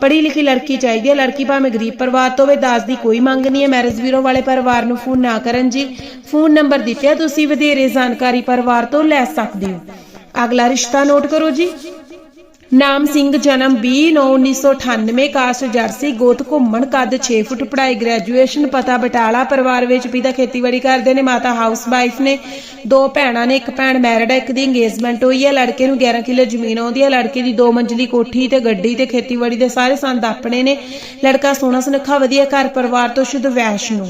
ਪੜ੍ਹੀ ਲਿਖੀ ਲੜਕੀ ਚਾਹੀਦੀ ਹੈ। ਲੜਕੀ ਭਾਵੇਂ ਗਰੀਬ ਪਰਿਵਾਰ ਤੋਂ ਹੋਵੇ, ਦਾਸ ਦੀ ਕੋਈ ਮੰਗ ਨਹੀਂ ਹੈ ਮੈਰਿਜ ਵੀਰੋ ਵਾਲੇ ਪਰਿਵਾਰ ਨੂੰ ਫੋਨ ਨਾ ਕਰਨ ਜੀ। ਫੋਨ ਨੰਬਰ ਦਿੱਤਾ ਤੁਸੀਂ ਵਧੇਰੇ ਜਾਣਕਾਰੀ ਪਰਿਵਾਰ ਤੋਂ ਲੈ ਸਕਦੇ ਹੋ। ਅਗਲਾ ਰਿਸ਼ਤਾ ਨੋਟ ਕਰੋ ਜੀ। ਨਾਮ ਸਿੰਘ, ਜਨਮ 20/9/1998 ਕਾਸਟ ਜਰਸੀ, ਗੋਤ ਘੁੰਮਣ, ਕੱਦ 6 ਫੁੱਟ ਪੜ੍ਹਾਈ ਗ੍ਰੈਜੂਏਸ਼ਨ ਪਤਾ ਬਟਾਲਾ ਪਰਿਵਾਰ ਵਿੱਚ ਪਿਤਾ ਖੇਤੀਬਾੜੀ ਕਰਦੇ ਨੇ, ਮਾਤਾ ਹਾਊਸ ਵਾਈਫ ਨੇ। ਦੋ ਭੈਣਾਂ ਨੇ, ਇੱਕ ਭੈਣ ਮੈਰਿਡ ਹੈ ਇੱਕ ਦੀ ਇੰਗੇਜਮੈਂਟ ਹੋਈ ਹੈ ਲੜਕੇ ਨੂੰ 11 ਕਿੱਲੇ ਜ਼ਮੀਨ ਆਉਂਦੀ ਹੈ ਲੜਕੇ ਦੀ ਦੋ ਮੰਜ਼ਲੀ ਕੋਠੀ ਤੇ ਗੱਡੀ ਤੇ ਖੇਤੀਬਾੜੀ ਦੇ ਸਾਰੇ ਸੰਦ ਆਪਣੇ ਨੇ। ਲੜਕਾ ਸੋਹਣਾ ਸੁਨੱਖਾ, ਵਧੀਆ ਘਰ ਪਰਿਵਾਰ ਤੋਂ ਸ਼ੁੱਧ ਵੈਸ਼ਨੂ।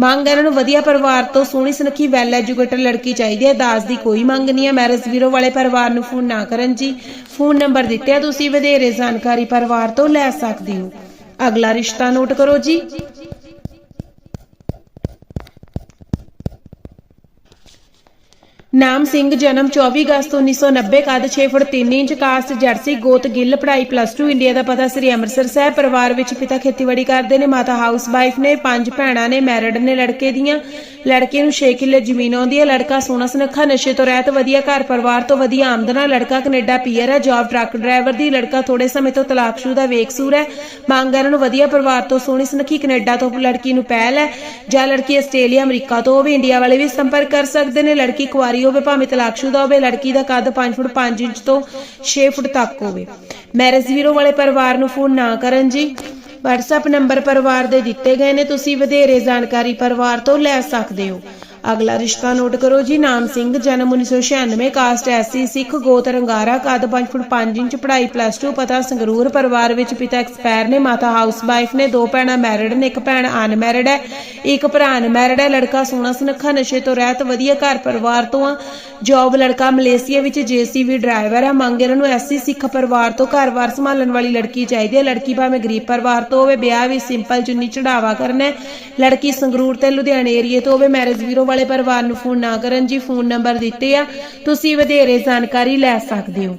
ਮੰਗ ਇਹਨਾਂ ਨੂੰ ਵਧੀਆ ਪਰਿਵਾਰ ਤੋਂ ਸੋਹਣੀ ਸੁਨੱਖੀ ਵੈਲ ਐਜੂਕੇਟਡ ਲੜਕੀ ਚਾਹੀਦੀ ਹੈ। ਦਾਜ ਦੀ ਕੋਈ ਮੰਗ ਨਹੀਂ ਹੈ। ਮੈਰਿਜ ਵੀਰੋ ਵਾਲੇ ਪਰਿਵਾਰ ਨੂੰ ਫੋਨ ਨਾ ਕਰਨ ਜੀ। ਫੋਨ ਨੰਬਰ ਦਿੱਤੇ ਆ। ਤੁਸੀਂ ਵਧੇਰੇ ਜਾਣਕਾਰੀ ਪਰਿਵਾਰ ਤੋਂ ਲੈ ਸਕਦੇ ਹੋ। ਅਗਲਾ ਰਿਸ਼ਤਾ ਨੋਟ ਕਰੋ ਜੀ। ਨਾਮ ਸਿੰਘ, ਜਨਮ 24 ਅਗਸਤ 1990 ਕੱਦ 6 ਫੁੱਟ 3 ਇੰਚ, ਕਾਸਟ ਜਰਸੀ, ਗੋਤ ਗਿੱਲ, ਪੜ੍ਹਾਈ ਪਲੱਸ 2 ਇੰਡੀਆ ਦਾ ਪਤਾ ਸ੍ਰੀ ਅੰਮ੍ਰਿਤਸਰ ਸਾਹਿਬ, ਪਰਿਵਾਰ ਵਿੱਚ ਪਿਤਾ ਖੇਤੀਬਾੜੀ ਕਰਦੇ ਨੇ, ਮਾਤਾ ਹਾਊਸ ਵਾਈਫ ਨੇ, ਪੰਜ ਭੈਣਾਂ ਨੇ ਮੈਰਿਡ ਨੇ ਲੜਕੇ ਦੀਆਂ। ਲੜਕੇ ਨੂੰ 6 ਕਿੱਲੇ ਜ਼ਮੀਨ ਆਉਂਦੀ ਹੈ, ਲੜਕਾ ਸੋਹਣਾ ਸੁਨੱਖਾ, ਨਸ਼ੇ ਤੋਂ ਰਹਿਤ, ਵਧੀਆ ਘਰ ਪਰਿਵਾਰ ਤੋਂ ਵਧੀਆ ਆਮਦਨ ਲੜਕਾ ਕੈਨੇਡਾ ਪੀਅਰ ਹੈ ਜੌਬ ਟਰੱਕ ਡਰਾਈਵਰ ਦੀ, ਲੜਕਾ ਥੋੜੇ ਸਮੇਂ ਤੋਂ ਤਲਾਕਸ਼ੁਦਾ ਵੇਖਸੂਰ ਹੈ। ਮੰਗ ਹੈ ਇਹਨਾਂ ਨੂੰ ਵਧੀਆ ਪਰਿਵਾਰ ਤੋਂ ਸੋਹਣੀ ਸੁਨੱਖੀ ਕੈਨੇਡਾ ਤੋਂ ਲੜਕੀ ਨੂੰ ਪਹਿਲ ਹੈ, ਜਾਂ ਲੜਕੀ ਆਸਟ੍ਰੇਲੀਆ, ਅਮਰੀਕਾ ਤੋਂ ਵੀ ਇੰਡੀਆ ਵਾਲੇ ਵੀ ਸੰਪਰਕ ਕਰ ਸਕਦੇ ਨੇ, ਲੜਕੀ ਕੁਆਰੀ ਹੋਵੇ, ਭਾਵੇਂ ਤਲਾਕਸ਼ੁਦਾ ਹੋਵੇ, ਲੜਕੀ ਦਾ ਕੱਦ 5 ਫੁੱਟ 5 ਇੰਚ ਤੋਂ 6 ਫੁੱਟ ਤੱਕ ਹੋਵੇ। ਮੈਰਿਜ ਵੀਰੋ ਵਾਲੇ ਪਰਿਵਾਰ ਨੂੰ ਫੋਨ ਨਾ ਕਰਨ ਜੀ। WhatsApp ਨੰਬਰ ਪਰਿਵਾਰ ਦੇ ਦਿੱਤੇ ਗਏ ਨੇ, ਤੁਸੀਂ ਵਧੇਰੇ ਜਾਣਕਾਰੀ ਪਰਿਵਾਰ ਤੋਂ ਲੈ ਸਕਦੇ ਹੋ। ਅਗਲਾ ਰਿਸ਼ਤਾ ਨੋਟ ਕਰੋ ਜੀ, ਨਾਮ ਸਿੰਘ, ਜਨਮ 1996 ਕਾਸਟ ਐਸਸੀ, ਸਿੱਖ ਗੋਤ ਰੰਗਾਰਾ ਕੱਦ 5 ਫੁੱਟ 5 ਇੰਚ, ਪੜ੍ਹਾਈ ਪਲੱਸ 2 ਪਤਾ ਸੰਗਰੂਰ, ਪਰਿਵਾਰ ਵਿੱਚ ਪਿਤਾ ਐਕਸਪਾਇਰ ਨੇ, ਮਾਤਾ ਹਾਊਸ ਵਾਈਫ ਨੇ, ਦੋ ਭੈਣਾਂ ਮੈਰਿਡ ਨੇ, ਇੱਕ ਭੈਣ ਅਨਮੈਰਿਡ ਹੈ, ਇੱਕ ਭਰਾ ਅਨਮੈਰਿਡ ਹੈ, ਲੜਕਾ ਸੋਹਣਾ ਸੁਨੱਖਾ, ਨਸ਼ੇ ਤੋਂ ਰਹਿਤ, ਵਧੀਆ ਘਰ ਪਰਿਵਾਰ ਤੋਂ ਆ ਜੌਬ ਲੜਕਾ ਮਲੇਸੀਆ ਵਿੱਚ ਜੀਸੀਬੀ ਡਰਾਈਵਰ ਹੈ ਮੰਗ ਇਹਨਾਂ ਨੂੰ ਐਸਸੀ ਸਿੱਖ ਪਰਿਵਾਰ ਤੋਂ ਘਰ-ਵਾਰ ਸੰਭਾਲਣ ਵਾਲੀ ਲੜਕੀ ਚਾਹੀਦੀ ਹੈ, ਲੜਕੀ ਭਾਵੇਂ ਗਰੀਬ ਪਰਿਵਾਰ ਤੋਂ ਹੋਵੇ, ਵਿਆਹ ਵੀ ਸਿੰਪਲ ਚੁੰਨੀ ਚੜਾਵਾ ਕਰਨਾ ਹੈ, ਲੜਕੀ ਸੰਗਰੂਰ ਤੇ ਲੁਧਿਆਣੇ ਏਰੀਏ ਤੋਂ ਹੋਵੇ ਮੈਰਿਜ ਵੀਰੋ ਵਾਲੇ ਪਰਿਵਾਰ ਨੂੰ ਫੋਨ ਨਾ ਕਰਨ ਜੀ, ਫੋਨ ਨੰਬਰ ਦਿੱਤੇ ਆ। ਤੁਸੀਂ ਵਧੇਰੇ ਜਾਣਕਾਰੀ ਲੈ ਸਕਦੇ ਹੋ।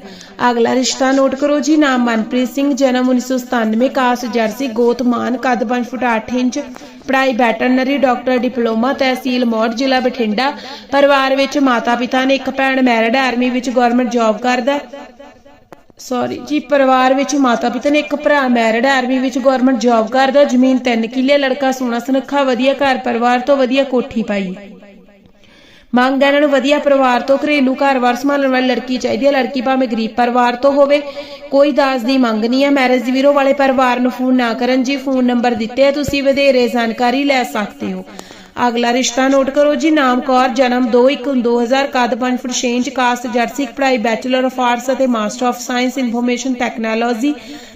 ਅਗਲਾ ਰਿਸ਼ਤਾ ਨੋਟ ਕਰੋ ਜੀ, ਨਾਮ ਮਨਪ੍ਰੀਤ ਸਿੰਘ, ਜਨਮ 1997 ਕਾਸਟ ਜਰਸੀ, ਗੋਤ ਮਾਨ ਕੱਦ 5 ਫੁੱਟ 8 ਇੰਚ, ਪੜ੍ਹਾਈ ਵੈਟਰਨਰੀ, ਡਾਕਟਰ ਡਿਪਲੋਮਾ, ਤਹਿਸੀਲ ਮੌੜ, ਜ਼ਿਲ੍ਹਾ ਬਠਿੰਡਾ। ਪਰਿਵਾਰ ਵਿੱਚ ਮਾਤਾ ਪਿਤਾ ਨੇ ਇੱਕ ਭੈਣ ਮੈਰਿਡ, ਆਰਮੀ ਵਿੱਚ ਗਵਰਨਮੈਂਟ ਜੌਬ ਕਰਦਾ। ਹੈ। ਸੌਰੀ ਜੀ, ਪਰਿਵਾਰ ਵਿੱਚ ਮਾਤਾ ਪਿਤਾ ਨੇ ਇੱਕ ਭਰਾ ਮੈਰਿਡ, ਆਰਮੀ ਵਿੱਚ ਗਵਰਨਮੈਂਟ ਜੌਬ ਕਰਦਾ। ਜ਼ਮੀਨ ਤਿੰਨ ਕਿੱਲੇ, ਲੜਕਾ ਸੋਹਣਾ ਸੁਨੱਖਾ, ਵਧੀਆ ਘਰ ਪਰਿਵਾਰ ਤੋਂ ਵਧੀਆ ਕੋਠੀ ਪਾਈ। ਮੰਗ ਇਹਨਾਂ ਨੂੰ ਵਧੀਆ ਪਰਿਵਾਰ ਤੋਂ, ਘਰੇਲੂ ਘਰ-ਬਾਰ ਸੰਭਾਲਣ ਵਾਲੀ ਲੜਕੀ ਚਾਹੀਦੀ ਹੈ। ਲੜਕੀ ਭਾਵੇਂ ਗਰੀਬ ਪਰਿਵਾਰ ਤੋਂ ਹੋਵੇ, ਕੋਈ ਦਾਜ ਦੀ ਮੰਗ ਨਹੀਂ ਹੈ। ਮੈਰਿਜ ਵੀਰੋ ਵਾਲੇ ਪਰਿਵਾਰ ਨੂੰ ਫੋਨ ਨਾ ਕਰਨ ਜੀ, ਫੋਨ ਨੰਬਰ ਦਿੱਤੇ ਆ, ਤੁਸੀਂ ਵਧੇਰੇ ਜਾਣਕਾਰੀ ਲੈ ਸਕਦੇ ਹੋ। ਅਗਲਾ ਰਿਸ਼ਤਾ ਨੋਟ ਕਰੋ ਜੀ, ਨਾਮ ਕੌਰ, ਜਨਮ 2/1/2000 ਕੱਦ 5 ਫੁੱਟ 6 ਇੰਚ, ਕਾਸਟ ਜਰਸੀ ਪੜ੍ਹਾਈ ਬੈਚਲਰ ਆਫ ਆਰਟਸ ਅਤੇ master of science information technology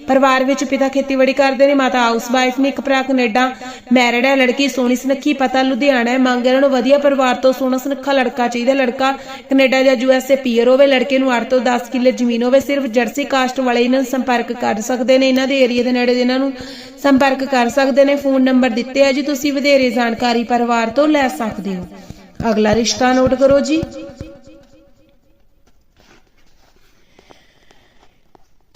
ਪਰਿਵਾਰ ਵਿੱਚ ਪਿਤਾ ਖੇਤੀਬਾੜੀ ਕਰਦੇ ਨੇ, ਮਾਤਾ ਹਾਊਸ ਵਾਈਫ ਨੇ, ਇੱਕ ਭਰਾ ਕੈਨੇਡਾ ਮੈਰਿਡ ਹੈ, ਲੜਕੀ ਸੋਹਣੀ ਸੁਨੱਖੀ, ਪਤਾ ਲੁਧਿਆਣਾ ਹੈ, ਮੰਗ ਇਹਨਾਂ ਨੂੰ ਵਧੀਆ ਪਰਿਵਾਰ ਤੋਂ ਸੋਹਣਾ ਸੁਨੱਖਾ ਲੜਕਾ ਚਾਹੀਦਾ ਲੜਕਾ ਕੈਨੇਡਾ ਜਾਂ ਯੂਐਸਏ ਪੀਅਰ ਹੋਵੇ, ਲੜਕੇ ਨੂੰ 8 ਤੋਂ 10 ਕਿੱਲੇ ਜ਼ਮੀਨ ਹੋਵੇ, ਸਿਰਫ ਜਰਸੀ ਕਾਸਟ ਵਾਲੇ ਇਹਨਾਂ ਨੂੰ ਸੰਪਰਕ ਕਰ ਸਕਦੇ ਨੇ, ਇਹਨਾਂ ਦੇ ਏਰੀਆ ਦੇ ਨੇੜੇ ਇਹਨਾਂ ਨੂੰ ਸੰਪਰਕ ਕਰ ਸਕਦੇ ਨੇ। ਫੋਨ ਨੰਬਰ ਦਿੱਤੇ ਆ ਜੀ, ਤੁਸੀਂ ਵਧੇਰੇ ਜਾਣਕਾਰੀ ਪਰਿਵਾਰ ਤੋਂ ਲੈ ਸਕਦੇ ਹੋ। ਅਗਲਾ ਰਿਸ਼ਤਾ ਨੋਟ ਕਰੋ ਜੀ।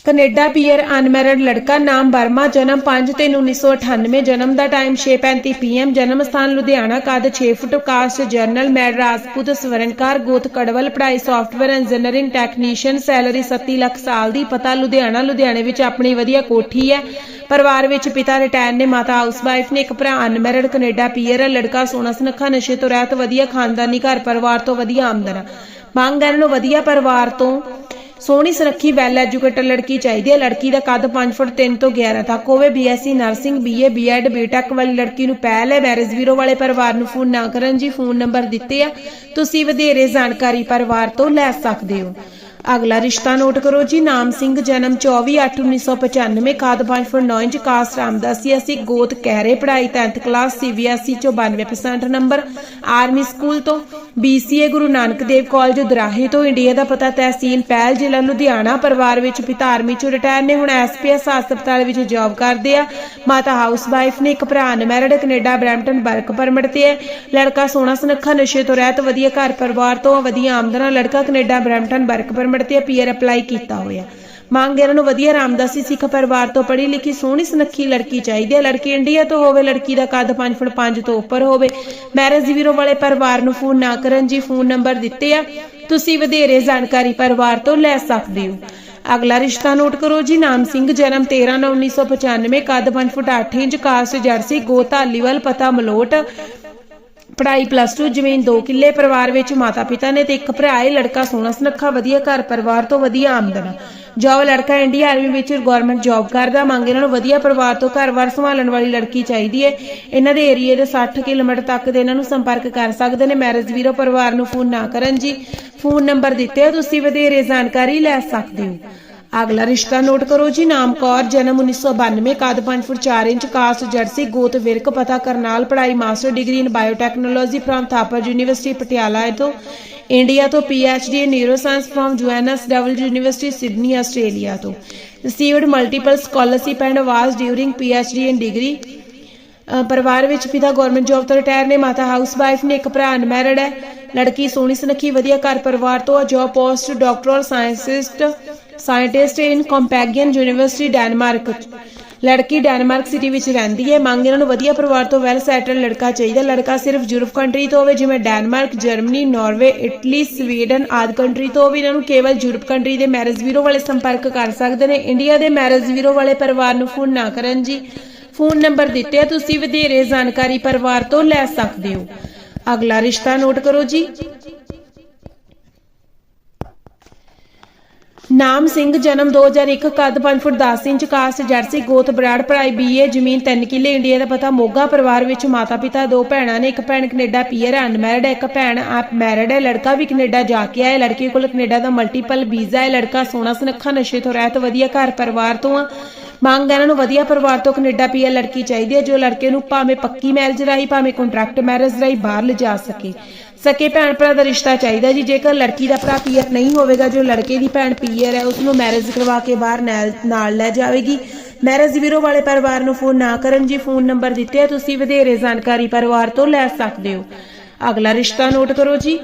ਕੈਨੇਡਾ ਪੀਅਰ ਅਨਮੈਰਿਡ ਲੜਕਾ ਨਾਮ ਵਰਮਾ, ਜਨਮ 5 3 1998 ਜਨਮ ਦਾ ਟਾਈਮ 6:35 ਪੀਐਮ ਜਨਮ ਸਥਾਨ ਲੁਧਿਆਣਾ, ਕੱਦ 6 ਫੁੱਟ, ਕਾਸਟ ਜਰਨਲ ਮੈਡ ਰਾਜਪੂਤ ਸਵਰਨਕਾਰ, ਗੋਤ ਕੜਵਲ, ਪੜ੍ਹਾਈ software engineering technician salary 37 lakh ਸਾਲ ਦੀ, ਪਤਾ ਲੁਧਿਆਣਾ, ਲੁਧਿਆਣੇ ਵਿੱਚ ਆਪਣੀ ਵਧੀਆ ਕੋਠੀ ਹੈ ਪਰਿਵਾਰ ਵਿੱਚ ਪਿਤਾ ਰਿਟਾਇਰ ਨੇ, ਮਾਤਾ ਹਾਊਸ ਵਾਈਫ ਨੇ, ਇੱਕ ਭਰਾ ਅਨਮੈਰਿਡ, ਕੈਨੇਡਾ ਪੀਅਰ ਹੈ ਲੜਕਾ ਸੋਹਣਾ ਸੁਨੱਖਾ, ਨਸ਼ੇ ਤੋਂ ਰਹਿਤ, ਵਧੀਆ ਖਾਨਦਾਨੀ, ਘਰ ਪਰਿਵਾਰ ਤੋਂ ਵਧੀਆ ਆਮਦਨ ਹੈ। ਮੰਗ ਹੈ ਨੂੰ ਵਧੀਆ ਪਰਿਵਾਰ ਤੋਂ ਸੋਹਣੀ ਸੁਰੱਖੀ ਵੈਲ ਐਜੂਕੇਟਡ ਲੜਕੀ ਚਾਹੀਦੀ ਹੈ। ਲੜਕੀ ਦਾ ਕੱਦ 5 ਫੁੱਟ 3 ਤੋਂ 11 ਤੱਕ ਹੋਵੇ। BSc nursing BA BEd BTech ਵਾਲੀ ਲੜਕੀ ਨੂੰ ਪਹਿਲ ਹੈ। ਮੈਰਿਜ ਵੀਰੋ ਵਾਲੇ ਪਰਿਵਾਰ ਨੂੰ ਫੋਨ ਨਾ ਕਰਨ ਜੀ, ਫੋਨ ਨੰਬਰ ਦਿੱਤੇ ਆ। ਤੁਸੀਂ ਵਧੇਰੇ ਜਾਣਕਾਰੀ ਪਰਿਵਾਰ ਤੋਂ ਲੈ ਸਕਦੇ ਹੋ। ਅਗਲਾ ਰਿਸ਼ਤਾ ਨੋਟ ਕਰੋ ਜੀ, ਨਾਮ ਸਿੰਘ, ਜਨਮ 24/8/1995 ਕਾਦ 5 ਫੁੱਟ 9 ਇੰਚ ਕਾਸਟ ਅਸੀਂ ਗੋਤ ਕਹਿਰੇ, ਪੜ੍ਹਾਈ 10th ਕਲਾਸ ਸੀਬੀਐਸਈ ਚੋਂ 92% ਨੰਬਰ ਆਰਮੀ ਸਕੂਲ ਤੋਂ BCA ਗੁਰੂ ਨਾਨਕ ਦੇਵ ਕਾਲਜ ਦਰਾਹੇ ਤੋਂ ਇੰਡੀਆ ਦਾ ਪਤਾ ਤਹਿਸੀਲ ਪਹਿਲ ਜ਼ਿਲ੍ਹਾ ਲੁਧਿਆਣਾ, ਪਰਿਵਾਰ ਵਿੱਚ ਪਿਤਾ ਆਰਮੀ ਚੋਂ ਰਿਟਾਇਰ ਨੇ, ਹੁਣ ਐਸਪੀਐਸ ਹਸਪਤਾਲ ਵਿੱਚ ਜੌਬ ਕਰਦੇ ਆ। ਮਾਤਾ ਹਾਊਸ ਵਾਈਫ ਨੇ ਇੱਕ ਭਰਾ unmarried Canada, Brampton work permit ਤੇ ਹੈ। ਲੜਕਾ ਸੋਹਣਾ ਸੁਨੱਖਾ, ਨਸ਼ੇ ਤੋਂ ਰਹਿਤ, ਵਧੀਆ ਘਰ ਪਰਿਵਾਰ ਤੋਂ, ਵਧੀਆ ਆਮਦਨ ਲੜਕਾ, ਕੈਨੇਡਾ, ਬਰੈਂਪਟਨ ਵਰਕ ਪਰਮਿਟ ਤੇ ਪੀਆਰ ਅਪਲਾਈ ਕੀਤਾ ਹੋਇਆ। ਮੰਗ ਇਹਨਾਂ ਨੂੰ ਵਧੀਆ ਰਾਮਦਾਸੀ ਸਿੱਖ ਪਰਿਵਾਰ ਤੋਂ ਪੜ੍ਹੀ ਲਿਖੀ, ਸੋਹਣੀ ਸੁਨੱਖੀ ਲੜਕੀ ਚਾਹੀਦੀ ਹੈ। ਲੜਕੀ ਇੰਡੀਆ ਤੋਂ ਹੋਵੇ, ਲੜਕੀ ਦਾ ਕੱਦ 5 ਫੁੱਟ 5 ਤੋਂ ਉੱਪਰ ਹੋਵੇ। ਮੈਰਿਜ ਵੀਰੋ ਵਾਲੇ ਪਰਿਵਾਰ ਨੂੰ ਫੋਨ ਨਾ ਕਰਨ ਜੀ ਫੋਨ ਨੰਬਰ ਦਿੱਤੇ ਆ। ਤੁਸੀਂ ਵਧੇਰੇ ਜਾਣਕਾਰੀ ਪਰਿਵਾਰ ਤੋਂ ਲੈ ਸਕਦੇ ਹੋ। ਅਗਲਾ ਰਿਸ਼ਤਾ ਨੋਟ ਕਰੋ ਜੀ, ਨਾਮ ਸਿੰਘ, ਜਨਮ 13 9 1995 ਕੱਦ 5 ਫੁੱਟ 8 ਇੰਚ, ਕਾਸਟ ਜਰਸੀ ਗੋਤਾਲੀਵਾਲ ਪਤਾ, ਮਲੋਟ। ਪੜ੍ਹਾਈ ਪਲੱਸ 2 ਜ਼ਮੀਨ 2 ਕਿੱਲੇ ਪਰਿਵਾਰ ਵਿੱਚ ਮਾਤਾ ਪਿਤਾ ਨੇ ਤੇ ਇੱਕ ਭਰਾ ਹੈ, ਲੜਕਾ ਸੋਹਣਾ ਸੁਨੱਖਾ, ਵਧੀਆ ਘਰ ਪਰਿਵਾਰ ਤੋਂ ਵਧੀਆ ਆਮਦਨ। ਜੋਬ ਲੜਕਾ ਇੰਡੀਆ ਆਰਮੀ ਵਿੱਚ ਗਵਰਨਮੈਂਟ ਜੌਬ ਕਰਦਾ, ਮੰਗ ਇਹਨਾਂ ਨੂੰ ਵਧੀਆ ਪਰਿਵਾਰ ਤੋਂ ਘਰ ਵਾਰ ਸੰਭਾਲਣ ਵਾਲੀ ਲੜਕੀ ਚਾਹੀਦੀ ਹੈ। ਇਹਨਾਂ ਦੇ ਏਰੀਏ ਦੇ 60 ਕਿਲੋਮੀਟਰ ਤੱਕ ਦੇ ਇਹਨਾਂ ਨੂੰ ਸੰਪਰਕ ਕਰ ਸਕਦੇ ਨੇ। ਮੈਰਿਜ ਵੀਰੋ, ਪਰਿਵਾਰ ਨੂੰ ਫੋਨ ਨਾ ਕਰਨ ਜੀ। ਫੋਨ ਨੰਬਰ ਦਿੱਤੇ ਆ ਤੁਸੀਂ, ਵਧੇਰੇ ਜਾਣਕਾਰੀ ਲੈ ਸਕਦੇ ਹੋ। ਅਗਲਾ ਰਿਸ਼ਤਾ ਨੋਟ ਕਰੋ ਜੀ, ਨਾਮ ਕੌਰ, ਜਨਮ 1992 ਕਦ 5 ਫੁੱਟ 4 ਇੰਚ ਕਾਸਟ ਜਰਸੀ, ਗੋਤ ਵਿਰਕ, ਪਤਾ ਕਰਨਾਲ, ਪੜ੍ਹਾਈ master degree in biotechnology from Thapar university Patiala ਤੋਂ ਇੰਡੀਆ ਤੋਂ P H D in neuroscience from U N S W university Sydney, Australia ਤੋਂ। Received multiple scholarship and awards during P H D in degree. ਪਰਿਵਾਰ ਵਿੱਚ ਪਿਤਾ ਗਵਰਨਮੈਂਟ ਜੌਬ ਤੋਂ ਰਿਟਾਇਰ ਨੇ, ਮਾਤਾ ਹਾਊਸ ਵਾਈਫ ਨੇ, ਇੱਕ ਭਰਾ ਅਨਮੈਰਿਡ ਹੈ। ਲੜਕੀ ਸੋਹਣੀ ਸੁਨੱਖੀ, ਵਧੀਆ ਘਰ ਪਰਿਵਾਰ ਤੋਂ, job post, doctor or scientist scientist in ਕੰਪੈਗਨ university Denmark ਲੜਕੀ ਡੈਨਮਾਰਕ ਸਿਟੀ ਵਿੱਚ ਰਹਿੰਦੀ ਹੈ। ਮੰਗ ਇਹਨਾਂ ਨੂੰ ਵਧੀਆ ਪਰਿਵਾਰ ਤੋਂ ਵੈਲ ਸੈਟਲ ਲੜਕਾ ਚਾਹੀਦਾ। ਲੜਕਾ ਸਿਰਫ ਯੂਰਪ ਕੰਟਰੀ ਤੋਂ ਹੋਵੇ, ਜਿਵੇਂ Denmark Germany Norway Italy Sweden ਆਦਿ ਕੰਟਰੀ ਤੋਂ ਹੋਵੇ ਇਹਨਾਂ ਨੂੰ ਕੇਵਲ ਯੂਰਪ ਕੰਟਰੀ ਦੇ ਮੈਰਿਜ ਵੀਰੋ ਵਾਲੇ ਸੰਪਰਕ ਕਰ ਸਕਦੇ ਨੇ। ਇੰਡੀਆ ਦੇ ਮੈਰਿਜ ਵੀਰੋ ਵਾਲੇ ਪਰਿਵਾਰ ਨੂੰ ਫੋਨ ਨਾ ਕਰਨ ਜੀ। ਫੋਨ ਨੰਬਰ ਦਿੱਤੇ ਤੁਸੀਂ ਵਧੇਰੇ ਜਾਣਕਾਰੀ ਪਰਿਵਾਰ ਤੋਂ ਲੈ ਸਕਦੇ ਹੋ। ਅਗਲਾ ਰਿਸ਼ਤਾ ਨੋਟ ਕਰੋ ਜੀ। ਨਾਮ ਸਿੰਘ, ਜਨਮ 2001 ਕੱਦ 5 ਫੁੱਟ 10 ਇੰਚ, ਕਾਸਟ ਜਰਸੀ, ਗੋਤ, ਬਰਾੜ ਪੜ੍ਹਾਈ ਬੀਏ ਜ਼ਮੀਨ 3 ਕਿੱਲੇ, ਇੰਡੀਆ ਦਾ ਪਤਾ, ਮੋਗਾ ਪਰਿਵਾਰ ਵਿੱਚ ਮਾਤਾ ਪਿਤਾ, ਦੋ ਭੈਣਾਂ ਨੇ, ਇੱਕ ਭੈਣ ਕੈਨੇਡਾ ਪੀਅਰ ਹੈ ਅਨਮੈਰਿਡ ਹੈ ਇੱਕ ਭੈਣ ਆਪ ਮੈਰਿਡ ਹੈ, ਲੜਕਾ ਵੀ ਕੈਨੇਡਾ ਜਾ ਕੇ ਆਇਆ ਲੜਕੀ ਕੋਲ ਕੈਨੇਡਾ ਦਾ ਮਲਟੀਪਲ ਵੀਜ਼ਾ ਹੈ, ਲੜਕਾ ਸੋਹਣਾ ਸੁਨੱਖਾ, ਨਸ਼ੇ ਤੋਂ ਰਹਿਤ, ਵਧੀਆ ਘਰ ਪਰਿਵਾਰ ਤੋਂ ਆ। ਮੰਗ ਇਹਨਾਂ ਨੂੰ ਵਧੀਆ ਪਰਿਵਾਰ ਤੋਂ ਕੈਨੇਡਾ ਪੀਅਰ ਲੜਕੀ ਚਾਹੀਦੀ ਹੈ, ਜੋ ਲੜਕੇ ਨੂੰ ਭਾਵੇਂ ਪੱਕੀ ਮੈਰਿਜ ਰਾਹੀਂ, ਭਾਵੇਂ ਕੰਟਰੈਕਟ ਮੈਰਿਜ ਰਾਹੀਂ ਬਾਹਰ ਲਿਜਾ ਸਕੇ। ਸਕੇ ਭੈਣ ਭਰਾ ਦਾ ਰਿਸ਼ਤਾ ਚਾਹੀਦਾ ਜੀ। ਜੇਕਰ ਲੜਕੀ ਦਾ ਭਰਾ ਪੀਅਰ ਨਹੀਂ ਹੋਵੇਗਾ, ਜੋ ਲੜਕੇ ਦੀ ਭੈਣ ਪੀਅਰ ਹੈ ਉਸ ਨੂੰ ਮੈਰਿਜ ਕਰਵਾ ਕੇ ਬਾਹਰ ਨਾਲ ਨਾਲ ਲੈ ਜਾਵੇਗੀ। ਮੈਰਿਜ ਵੀਰੋ ਵਾਲੇ ਪਰਿਵਾਰ ਨੂੰ ਫੋਨ ਨਾ ਕਰਨ ਜੀ। ਫੋਨ ਨੰਬਰ ਦਿੱਤੇ ਤੁਸੀਂ ਵਧੇਰੇ ਜਾਣਕਾਰੀ ਪਰਿਵਾਰ ਤੋਂ ਲੈ ਸਕਦੇ ਹੋ। ਅਗਲਾ ਰਿਸ਼ਤਾ ਨੋਟ ਕਰੋ ਜੀ।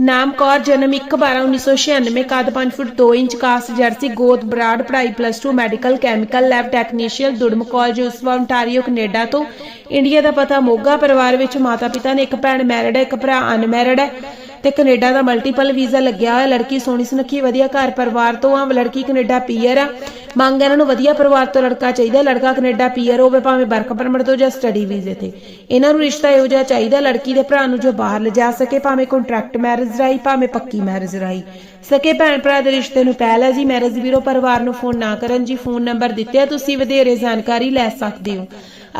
ਨਾਮ ਕੌਰ, ਜਨਮ 1/12/1996 ਕੱਦ 5 ਫੁੱਟ 2 ਇੰਚ ਕਾਸਟ ਜਰਸੀ ਗੋਤ ਬਰਾੜ, ਪੜ੍ਹਾਈ plus 2 medical chemical lab technician Durham college Oshawa ontario Canada ਤੋਂ। ਇੰਡੀਆ ਦਾ ਪਤਾ ਮੋਗਾ ਪਰਿਵਾਰ ਵਿੱਚ ਮਾਤਾ ਪਿਤਾ ਨੇ ਇੱਕ ਭੈਣ ਮੈਰਿਡ ਹੈ, ਇੱਕ ਭਰਾ ਅਨਮੈਰਿਡ ਹੈ। ਤੇ ਕੈਨੇਡਾ ਦਾ ਮਲਟੀਪਲ ਵੀਜ਼ਾ ਲੱਗਿਆ ਹੋਇਆ, ਲੜਕੀ ਸੋਹਣੀ ਸੁਨੱਖੀ, ਵਧੀਆ ਘਰ ਪਰਿਵਾਰ ਤੋਂ ਆ, ਲੜਕੀ ਕੈਨੇਡਾ ਪੀਅਰ ਆ। ਮੰਗ ਇਹਨਾਂ ਨੂੰ ਵਧੀਆ ਪਰਿਵਾਰ ਤੋਂ ਲੜਕਾ ਚਾਹੀਦਾ, ਲੜਕਾ ਕੈਨੇਡਾ ਪੀਅਰ ਹੋਵੇ, ਭਾਵੇਂ ਵਰਕ ਪਰਮਿਟ ਤੋਂ ਜਾਂ ਸਟੱਡੀ ਵੀਜ਼ੇ ਤੇ। ਇਹਨਾਂ ਨੂੰ ਰਿਸ਼ਤਾ ਇਹੋ ਜਿਹਾ ਚਾਹੀਦਾ, ਲੜਕੀ ਦੇ ਭਰਾ ਨੂੰ ਜੋ ਬਾਹਰ ਲਿਜਾ ਸਕੇ, ਭਾਵੇਂ ਕੰਟਰੈਕਟ ਮੈਰਿਜ ਰਾਈ ਭਾਵੇਂ ਪੱਕੀ ਮੈਰਿਜ ਰਾਈ ਸਕੇ ਭੈਣ ਭਰਾ ਦੇ ਰਿਸ਼ਤੇ ਨੂੰ ਪਹਿਲ ਹੈ ਜੀ ਮੈਰਿਜ ਵੀਰੋ, ਪਰਿਵਾਰ ਨੂੰ ਫੋਨ ਨਾ ਕਰਨ ਜੀ ਫੋਨ ਨੰਬਰ ਦਿੱਤੇ ਆ, ਤੁਸੀਂ ਵਧੇਰੇ ਜਾਣਕਾਰੀ ਲੈ ਸਕਦੇ ਹੋ।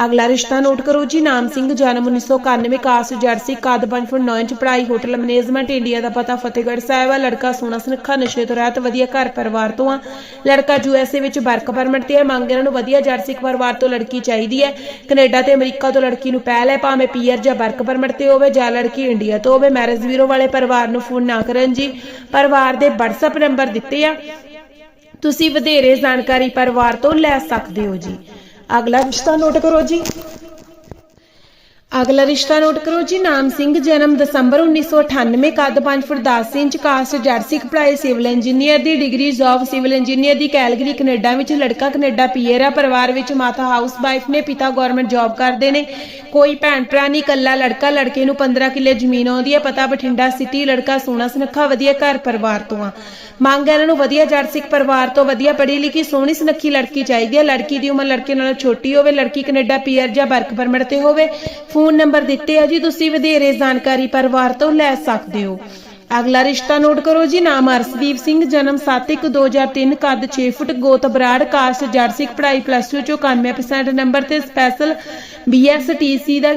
ਅਗਲਾ ਰਿਸ਼ਤਾ ਨੋਟ ਕਰੋ ਜੀ, ਨਾਮ ਸਿੰਘ, ਜਨਮ 1991 ਕਾਸਟ ਜਰਸੀ, ਕੱਦ 5 ਫੁੱਟ 9 ਇੰਚ, ਪੜ੍ਹਾਈ, ਹੋਟਲ ਮੈਨੇਜਮੈਂਟ ਇੰਡੀਆ ਦਾ ਪਤਾ ਫਤਿਹਗੜ੍ਹ ਸਾਹਿਬ ਆ। ਲੜਕਾ ਸੋਨਾ ਸੁਨੱਖਾ, ਨਸ਼ੇ ਤੋਂ ਰਹਿਤ, ਵਧੀਆ ਘਰ ਪਰਿਵਾਰ ਤੋਂ ਆ। ਲੜਕਾ ਯੂਐਸਏ ਵਿੱਚ ਵਰਕ ਪਰਮਿਟ ਤੇ ਹੈ ਮੰਗ ਇਹਨਾਂ ਨੂੰ ਵਧੀਆ ਜਰਸੀ ਪਰਿਵਾਰ ਤੋਂ ਲੜਕੀ ਚਾਹੀਦੀ ਹੈ। ਕੈਨੇਡਾ ਤੇ ਅਮਰੀਕਾ ਤੋਂ ਲੜਕੀ ਨੂੰ ਪਹਿਲ ਹੈ, ਭਾਵੇਂ ਪੀਆਰ ਜਾਂ ਵਰਕ ਪਰਮਿਟ ਤੇ ਹੋਵੇ ਜਾਂ ਲੜਕੀ ਇੰਡੀਆ ਤੋਂ ਹੋਵੇ। ਮੈਰਿਜ ਵੀਰੋ ਵਾਲੇ ਪਰਿਵਾਰ ਨੂੰ ਫੋਨ ਨਾ ਕਰਨ ਜੀ। ਪਰਿਵਾਰ ਦੇ WhatsApp ਨੰਬਰ ਦਿੱਤੇ ਆ। ਤੁਸੀਂ ਵਧੇਰੇ ਜਾਣਕਾਰੀ ਪਰਿਵਾਰ ਤੋਂ ਲੈ ਸਕਦੇ ਹੋ ਜੀ। ਅਗਲਾ ਰਿਸ਼ਤਾ ਨੋਟ ਕਰੋ ਜੀ। ਅਗਲਾ ਰਿਸ਼ਤਾ ਨੋਟ ਕਰੋ ਜੀ, ਨਾਮ ਸਿੰਘ, ਜਨਮ ਦਸੰਬਰ 1998 ਕੱਦ 5 foot 10 inch, caste Jatt Sikh ਪੜ੍ਹਾਈ ਸਿਵਲ ਇੰਜੀਨੀਅਰ ਦੀ ਡਿਗਰੀ ਆਫ ਸਿਵਲ ਇੰਜੀਨੀਅਰ ਦੀ ਕੈਲਗਰੀ, ਕੈਨੇਡਾ ਵਿੱਚ ਲੜਕਾ ਕੈਨੇਡਾ ਪੀਅਰ ਆ ਪਰਿਵਾਰ ਵਿੱਚ ਮਾਤਾ ਹਾਊਸ ਵਾਈਫ ਨੇ, ਪਿਤਾ ਗਵਰਨਮੈਂਟ ਜੌਬ ਕਰਦੇ ਨੇ। ਕੋਈ ਭੈਣ ਭਰਾ ਨਹੀਂ, ਇਕੱਲਾ ਲੜਕਾ, ਲੜਕੇ ਨੂੰ 15 ਕਿੱਲੇ ਜ਼ਮੀਨ ਆਉਂਦੀ ਹੈ, ਪਤਾ ਬਠਿੰਡਾ ਸਿਟੀ, ਲੜਕਾ ਸੋਹਣਾ ਸੁਨੱਖਾ, ਵਧੀਆ ਘਰ ਪਰਿਵਾਰ ਤੋਂ ਆ। ਮੰਗ ਹੈ ਇਹਨਾਂ ਨੂੰ ਵਧੀਆ ਜੱਟ ਸਿੱਖ ਪਰਿਵਾਰ ਤੋਂ ਵਧੀਆ ਪੜ੍ਹੀ ਲਿਖੀ, ਸੋਹਣੀ ਸੁਨੱਖੀ ਲੜਕੀ ਚਾਹੀਦੀ ਹੈ। ਲੜਕੀ ਦੀ ਉਮਰ ਲੜਕੇ ਨਾਲੋਂ ਛੋਟੀ ਹੋਵੇ, ਲੜਕੀ ਕੈਨੇਡਾ ਪੀਅਰ ਜਾਂ ਵਰਕ ਪਰਮਿਟ ਤੇ ਹੋਵੇ। ਫੋਨ ਨੰਬਰ ਦਿੱਤੇ ਆ ਜੀ, ਤੁਸੀਂ ਵਧੇਰੇ ਜਾਣਕਾਰੀ ਪਰਿਵਾਰ ਤੋਂ ਲੈ ਸਕਦੇ ਹੋ। ਅਗਲਾ ਰਿਸ਼ਤਾ ਨੋਟ ਕਰੋ ਜੀ, ਨਾਮ ਅਰਸ਼ਦੀਪ ਸਿੰਘ, ਜਨਮ 7/1/2003 ਕੱਦ 6 ਫੁੱਟ, ਗੋਤ ਬਰਾੜ ਕਾਸਟ ਜੱਟ ਸਿੱਖ ਪੜ੍ਹਾਈ ਪਲੱਸ 2 ਚੋਂ 91% ਨੰਬਰ ਤੇ ਸਪੈਸ਼ਲ ਬੀਐਸਟੀਸੀ ਦਾ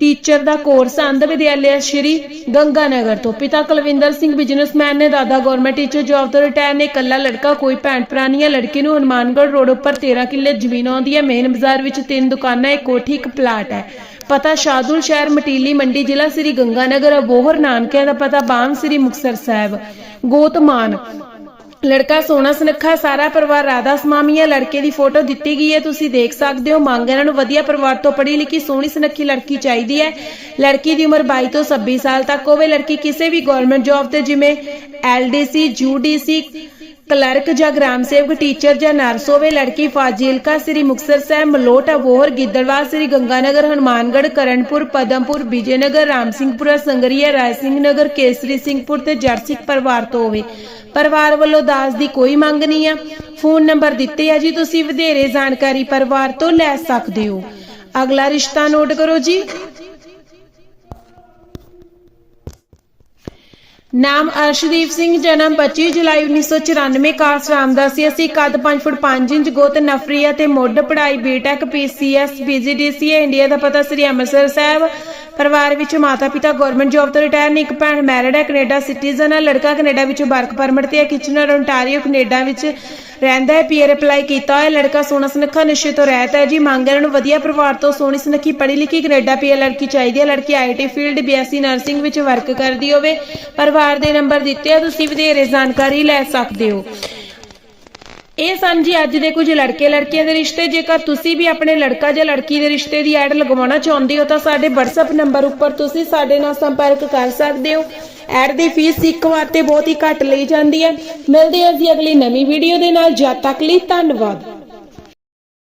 ਟੀਚਰ ਦਾ ਕੋਰਸ ਅੰਧ ਵਿਦਿਆਲਿਆ ਸ਼੍ਰੀ ਗੰਗਾਨਗਰ ਤੋਂ। ਪਿਤਾ ਕੁਲਵਿੰਦਰ ਸਿੰਘ ਬਿਜ਼ਨਸਮੈਨ ਨੇ ਦਾਦਾ ਗਵਰਨਮੈਂਟ ਟੀਚਰ ਜੌਬ ਤੋਂ ਰਿਟਾਇਰ ਨੇ ਇਕੱਲਾ ਲੜਕਾ, ਕੋਈ ਭੈਣ ਭਰਾ ਨਹੀਂ ਲੜਕੀ ਨੂੰ ਹਨੂਮਾਨਗੜ੍ਹ ਰੋਡ ਉੱਪਰ 13 ਕਿੱਲੇ ਜ਼ਮੀਨ ਆਉਂਦੀ ਹੈ। ਮੇਨ ਬਾਜ਼ਾਰ ਵਿੱਚ ਤਿੰਨ ਦੁਕਾਨਾਂ, ਇੱਕ ਕੋਠੀ, ਇੱਕ ਪਲਾਟ ਹੈ। ਪਤਾ ਸ਼ਾਦੁਲ ਸ਼ਹਿਰ, ਮਟੀਲੀ ਮੰਡੀ ਜ਼ਿਲ੍ਹਾ ਸ੍ਰੀ ਗੰਗਾਨਗਰ, ਅਬੋਹਰ ਨਾਨਕਿਆਂ ਦਾ ਪਤਾ ਬਾਮ ਸ੍ਰੀ ਮੁਕਤਸਰ ਸਾਹਿਬ। ਗੋਤਮਾਨ ਲੜਕਾ ਸੋਹਣਾ ਸੁਨੱਖਾ ਸਾਰਾ ਪਰਿਵਾਰ ਰਾਧਾ ਸਮਾਮੀਆ ਲੜਕੇ ਦੀ ਫੋਟੋ ਦਿੱਤੀ ਗਈ ਹੈ, ਤੁਸੀਂ ਦੇਖ ਸਕਦੇ ਹੋ। ਮੰਗ ਇਹਨਾਂ ਨੂੰ ਵਧੀਆ ਪਰਿਵਾਰ ਤੋਂ ਪੜ੍ਹੀ ਲਿਖੀ, ਸੋਹਣੀ ਸੁਨੱਖੀ ਲੜਕੀ ਚਾਹੀਦੀ ਹੈ। ਲੜਕੀ ਦੀ ਉਮਰ 22 ਤੋਂ 26 ਸਾਲ ਤੱਕ ਹੋਵੇ। ਲੜਕੀ ਕਿਸੇ ਵੀ ਗਵਰਨਮੈਂਟ ਜੌਬ ਤੇ ਜਿਵੇਂ ਐਲਡੀਸੀ ਯੂਡੀਸੀ ਕਲਰਕ ਜਾਂ ਗ੍ਰਾਮ ਸੇਵਕ, ਟੀਚਰ ਜਾਂ ਨਰਸ ਹੋਵੇ, ਲੜਕੀ ਫਾਜ਼ਿਲਕਾ, ਸ੍ਰੀ ਮੁਕਤਸਰ ਸਾਹਿਬ, ਮਲੋਟ, ਅਬੋਹਰ, ਗਿੱਦੜਵਾ, ਸ੍ਰੀ ਗੰਗਾਨਗਰ, ਹਨੂਮਾਨਗੜ੍ਹ, ਕਰਨਪੁਰ, ਪਦਮਪੁਰ, ਵਿਜੇਨਗਰ ਰਾਮ ਸਿੰਘਪੁਰਾ ਸੰਗਰੀਆ ਰਾਏ ਸਿੰਘ ਨਗਰ ਕੇਸਰੀ ਸਿੰਘਪੁਰ ਤੇ ਜਰਸਿਕ ਪਰਿਵਾਰ ਤੋਂ ਹੋਵੇ। ਪਰਿਵਾਰ ਵੱਲੋਂ ਦਾਸ ਦੀ ਕੋਈ ਮੰਗ ਨਹੀਂ ਆ। ਫੋਨ ਨੰਬਰ ਦਿੱਤੇ ਆ ਜੀ, ਤੁਸੀਂ ਵਧੇਰੇ ਜਾਣਕਾਰੀ ਪਰਿਵਾਰ ਤੋਂ ਲੈ ਸਕਦੇ ਹੋ। ਅਗਲਾ ਰਿਸ਼ਤਾ ਨੋਟ ਕਰੋ ਜੀ। ਨਾਮ ਅਰਸ਼ਦੀਪ ਸਿੰਘ, ਜਨਮ 25 ਜੁਲਾਈ 1994 ਕਾਸ ਰਾਮਦਾਸੀ ਅਸੀਂ ਕੱਦ 5 ਫੁੱਟ 5 ਇੰਚ, ਗੋਤ ਨਫ਼ਰੀ ਅਤੇ ਮੁੱਢ ਪੜ੍ਹਾਈ ਬੀਟੈਕ ਪੀਸੀਐਸ ਬੀਜੀਡੀਸੀ ਇੰਡੀਆ ਦਾ ਪਤਾ ਸ੍ਰੀ ਅੰਮ੍ਰਿਤਸਰ ਸਾਹਿਬ। ਪਰਿਵਾਰ ਵਿੱਚ ਮਾਤਾ ਪਿਤਾ ਗਵਰਨਮੈਂਟ ਜੌਬ ਤੋਂ ਰਿਟਾਇਰ ਨੇ ਇੱਕ ਭੈਣ ਮੈਰਿਡ ਹੈ, ਕੈਨੇਡਾ ਸਿਟੀਜ਼ਨ ਹੈ, ਲੜਕਾ ਕੈਨੇਡਾ ਵਿੱਚ ਵਰਕ ਪਰਮਿਟ ਤੇ ਹੈ, ਕਿਚਨਰ ontario ਕੈਨੇਡਾ ਵਿੱਚ ਰਹਿੰਦਾ ਹੈ ਪੀਆਰ ਅਪਲਾਈ ਕੀਤਾ ਹੋਇਆ ਲੜਕਾ ਸੋਹਣਾ ਸੁਨੱਖਾ, ਨਸ਼ੇ ਤੋਂ ਰਹਿਤ ਹੈ ਜੀ, ਮੰਗ ਇਹਨਾਂ ਨੂੰ ਵਧੀਆ ਪਰਿਵਾਰ ਤੋਂ ਸੋਹਣੀ ਸੁਨੱਖੀ ਪੜ੍ਹੀ ਲਿਖੀ ਕੈਨੇਡਾ ਪੀਆਰ ਲੜਕੀ ਚਾਹੀਦੀ ਹੈ, ਲੜਕੀ ਆਈਟੀ ਫੀਲਡ ਬੀਐਸਸੀ ਨਰਸਿੰਗ ਵਿੱਚ ਵਰਕ ਕਰਦੀ ਹੋਵੇ, ਪਰਿਵਾਰ ਦੇ ਨੰਬਰ ਦਿੱਤੇ ਆ, ਤੁਸੀਂ ਵਧੇਰੇ ਜਾਣਕਾਰੀ ਲੈ ਸਕਦੇ ਹੋ। ਇਹ ਸਨ ਜੀ ਅੱਜ ਦੇ ਕੁਝ ਲੜਕੇ ਲੜਕੀਆਂ ਦੇ ਰਿਸ਼ਤੇ। ਜੇਕਰ ਤੁਸੀਂ ਵੀ ਆਪਣੇ ਲੜਕਾ ਜਾਂ ਲੜਕੀ ਦੇ ਰਿਸ਼ਤੇ ਦੀ ਐਡ ਲਗਵਾਉਣਾ ਚਾਹੁੰਦੇ ਹੋ, ਤਾਂ ਸਾਡੇ WhatsApp ਨੰਬਰ ਉੱਪਰ ਤੁਸੀਂ ਸਾਡੇ ਨਾਲ ਸੰਪਰਕ ਕਰ ਸਕਦੇ ਹੋ। ਐਡ ਦੀ ਫੀਸ ਇੱਕ ਵਾਰ ਤੇ ਬਹੁਤ ਹੀ ਘੱਟ ਲਈ ਜਾਂਦੀ ਹੈ। ਮਿਲਦੇ ਹਾਂ ਜੀ ਅਗਲੀ ਨਵੀਂ ਵੀਡੀਓ ਦੇ ਨਾਲ। ਜਦ ਤੱਕ ਲਈ ਧੰਨਵਾਦ।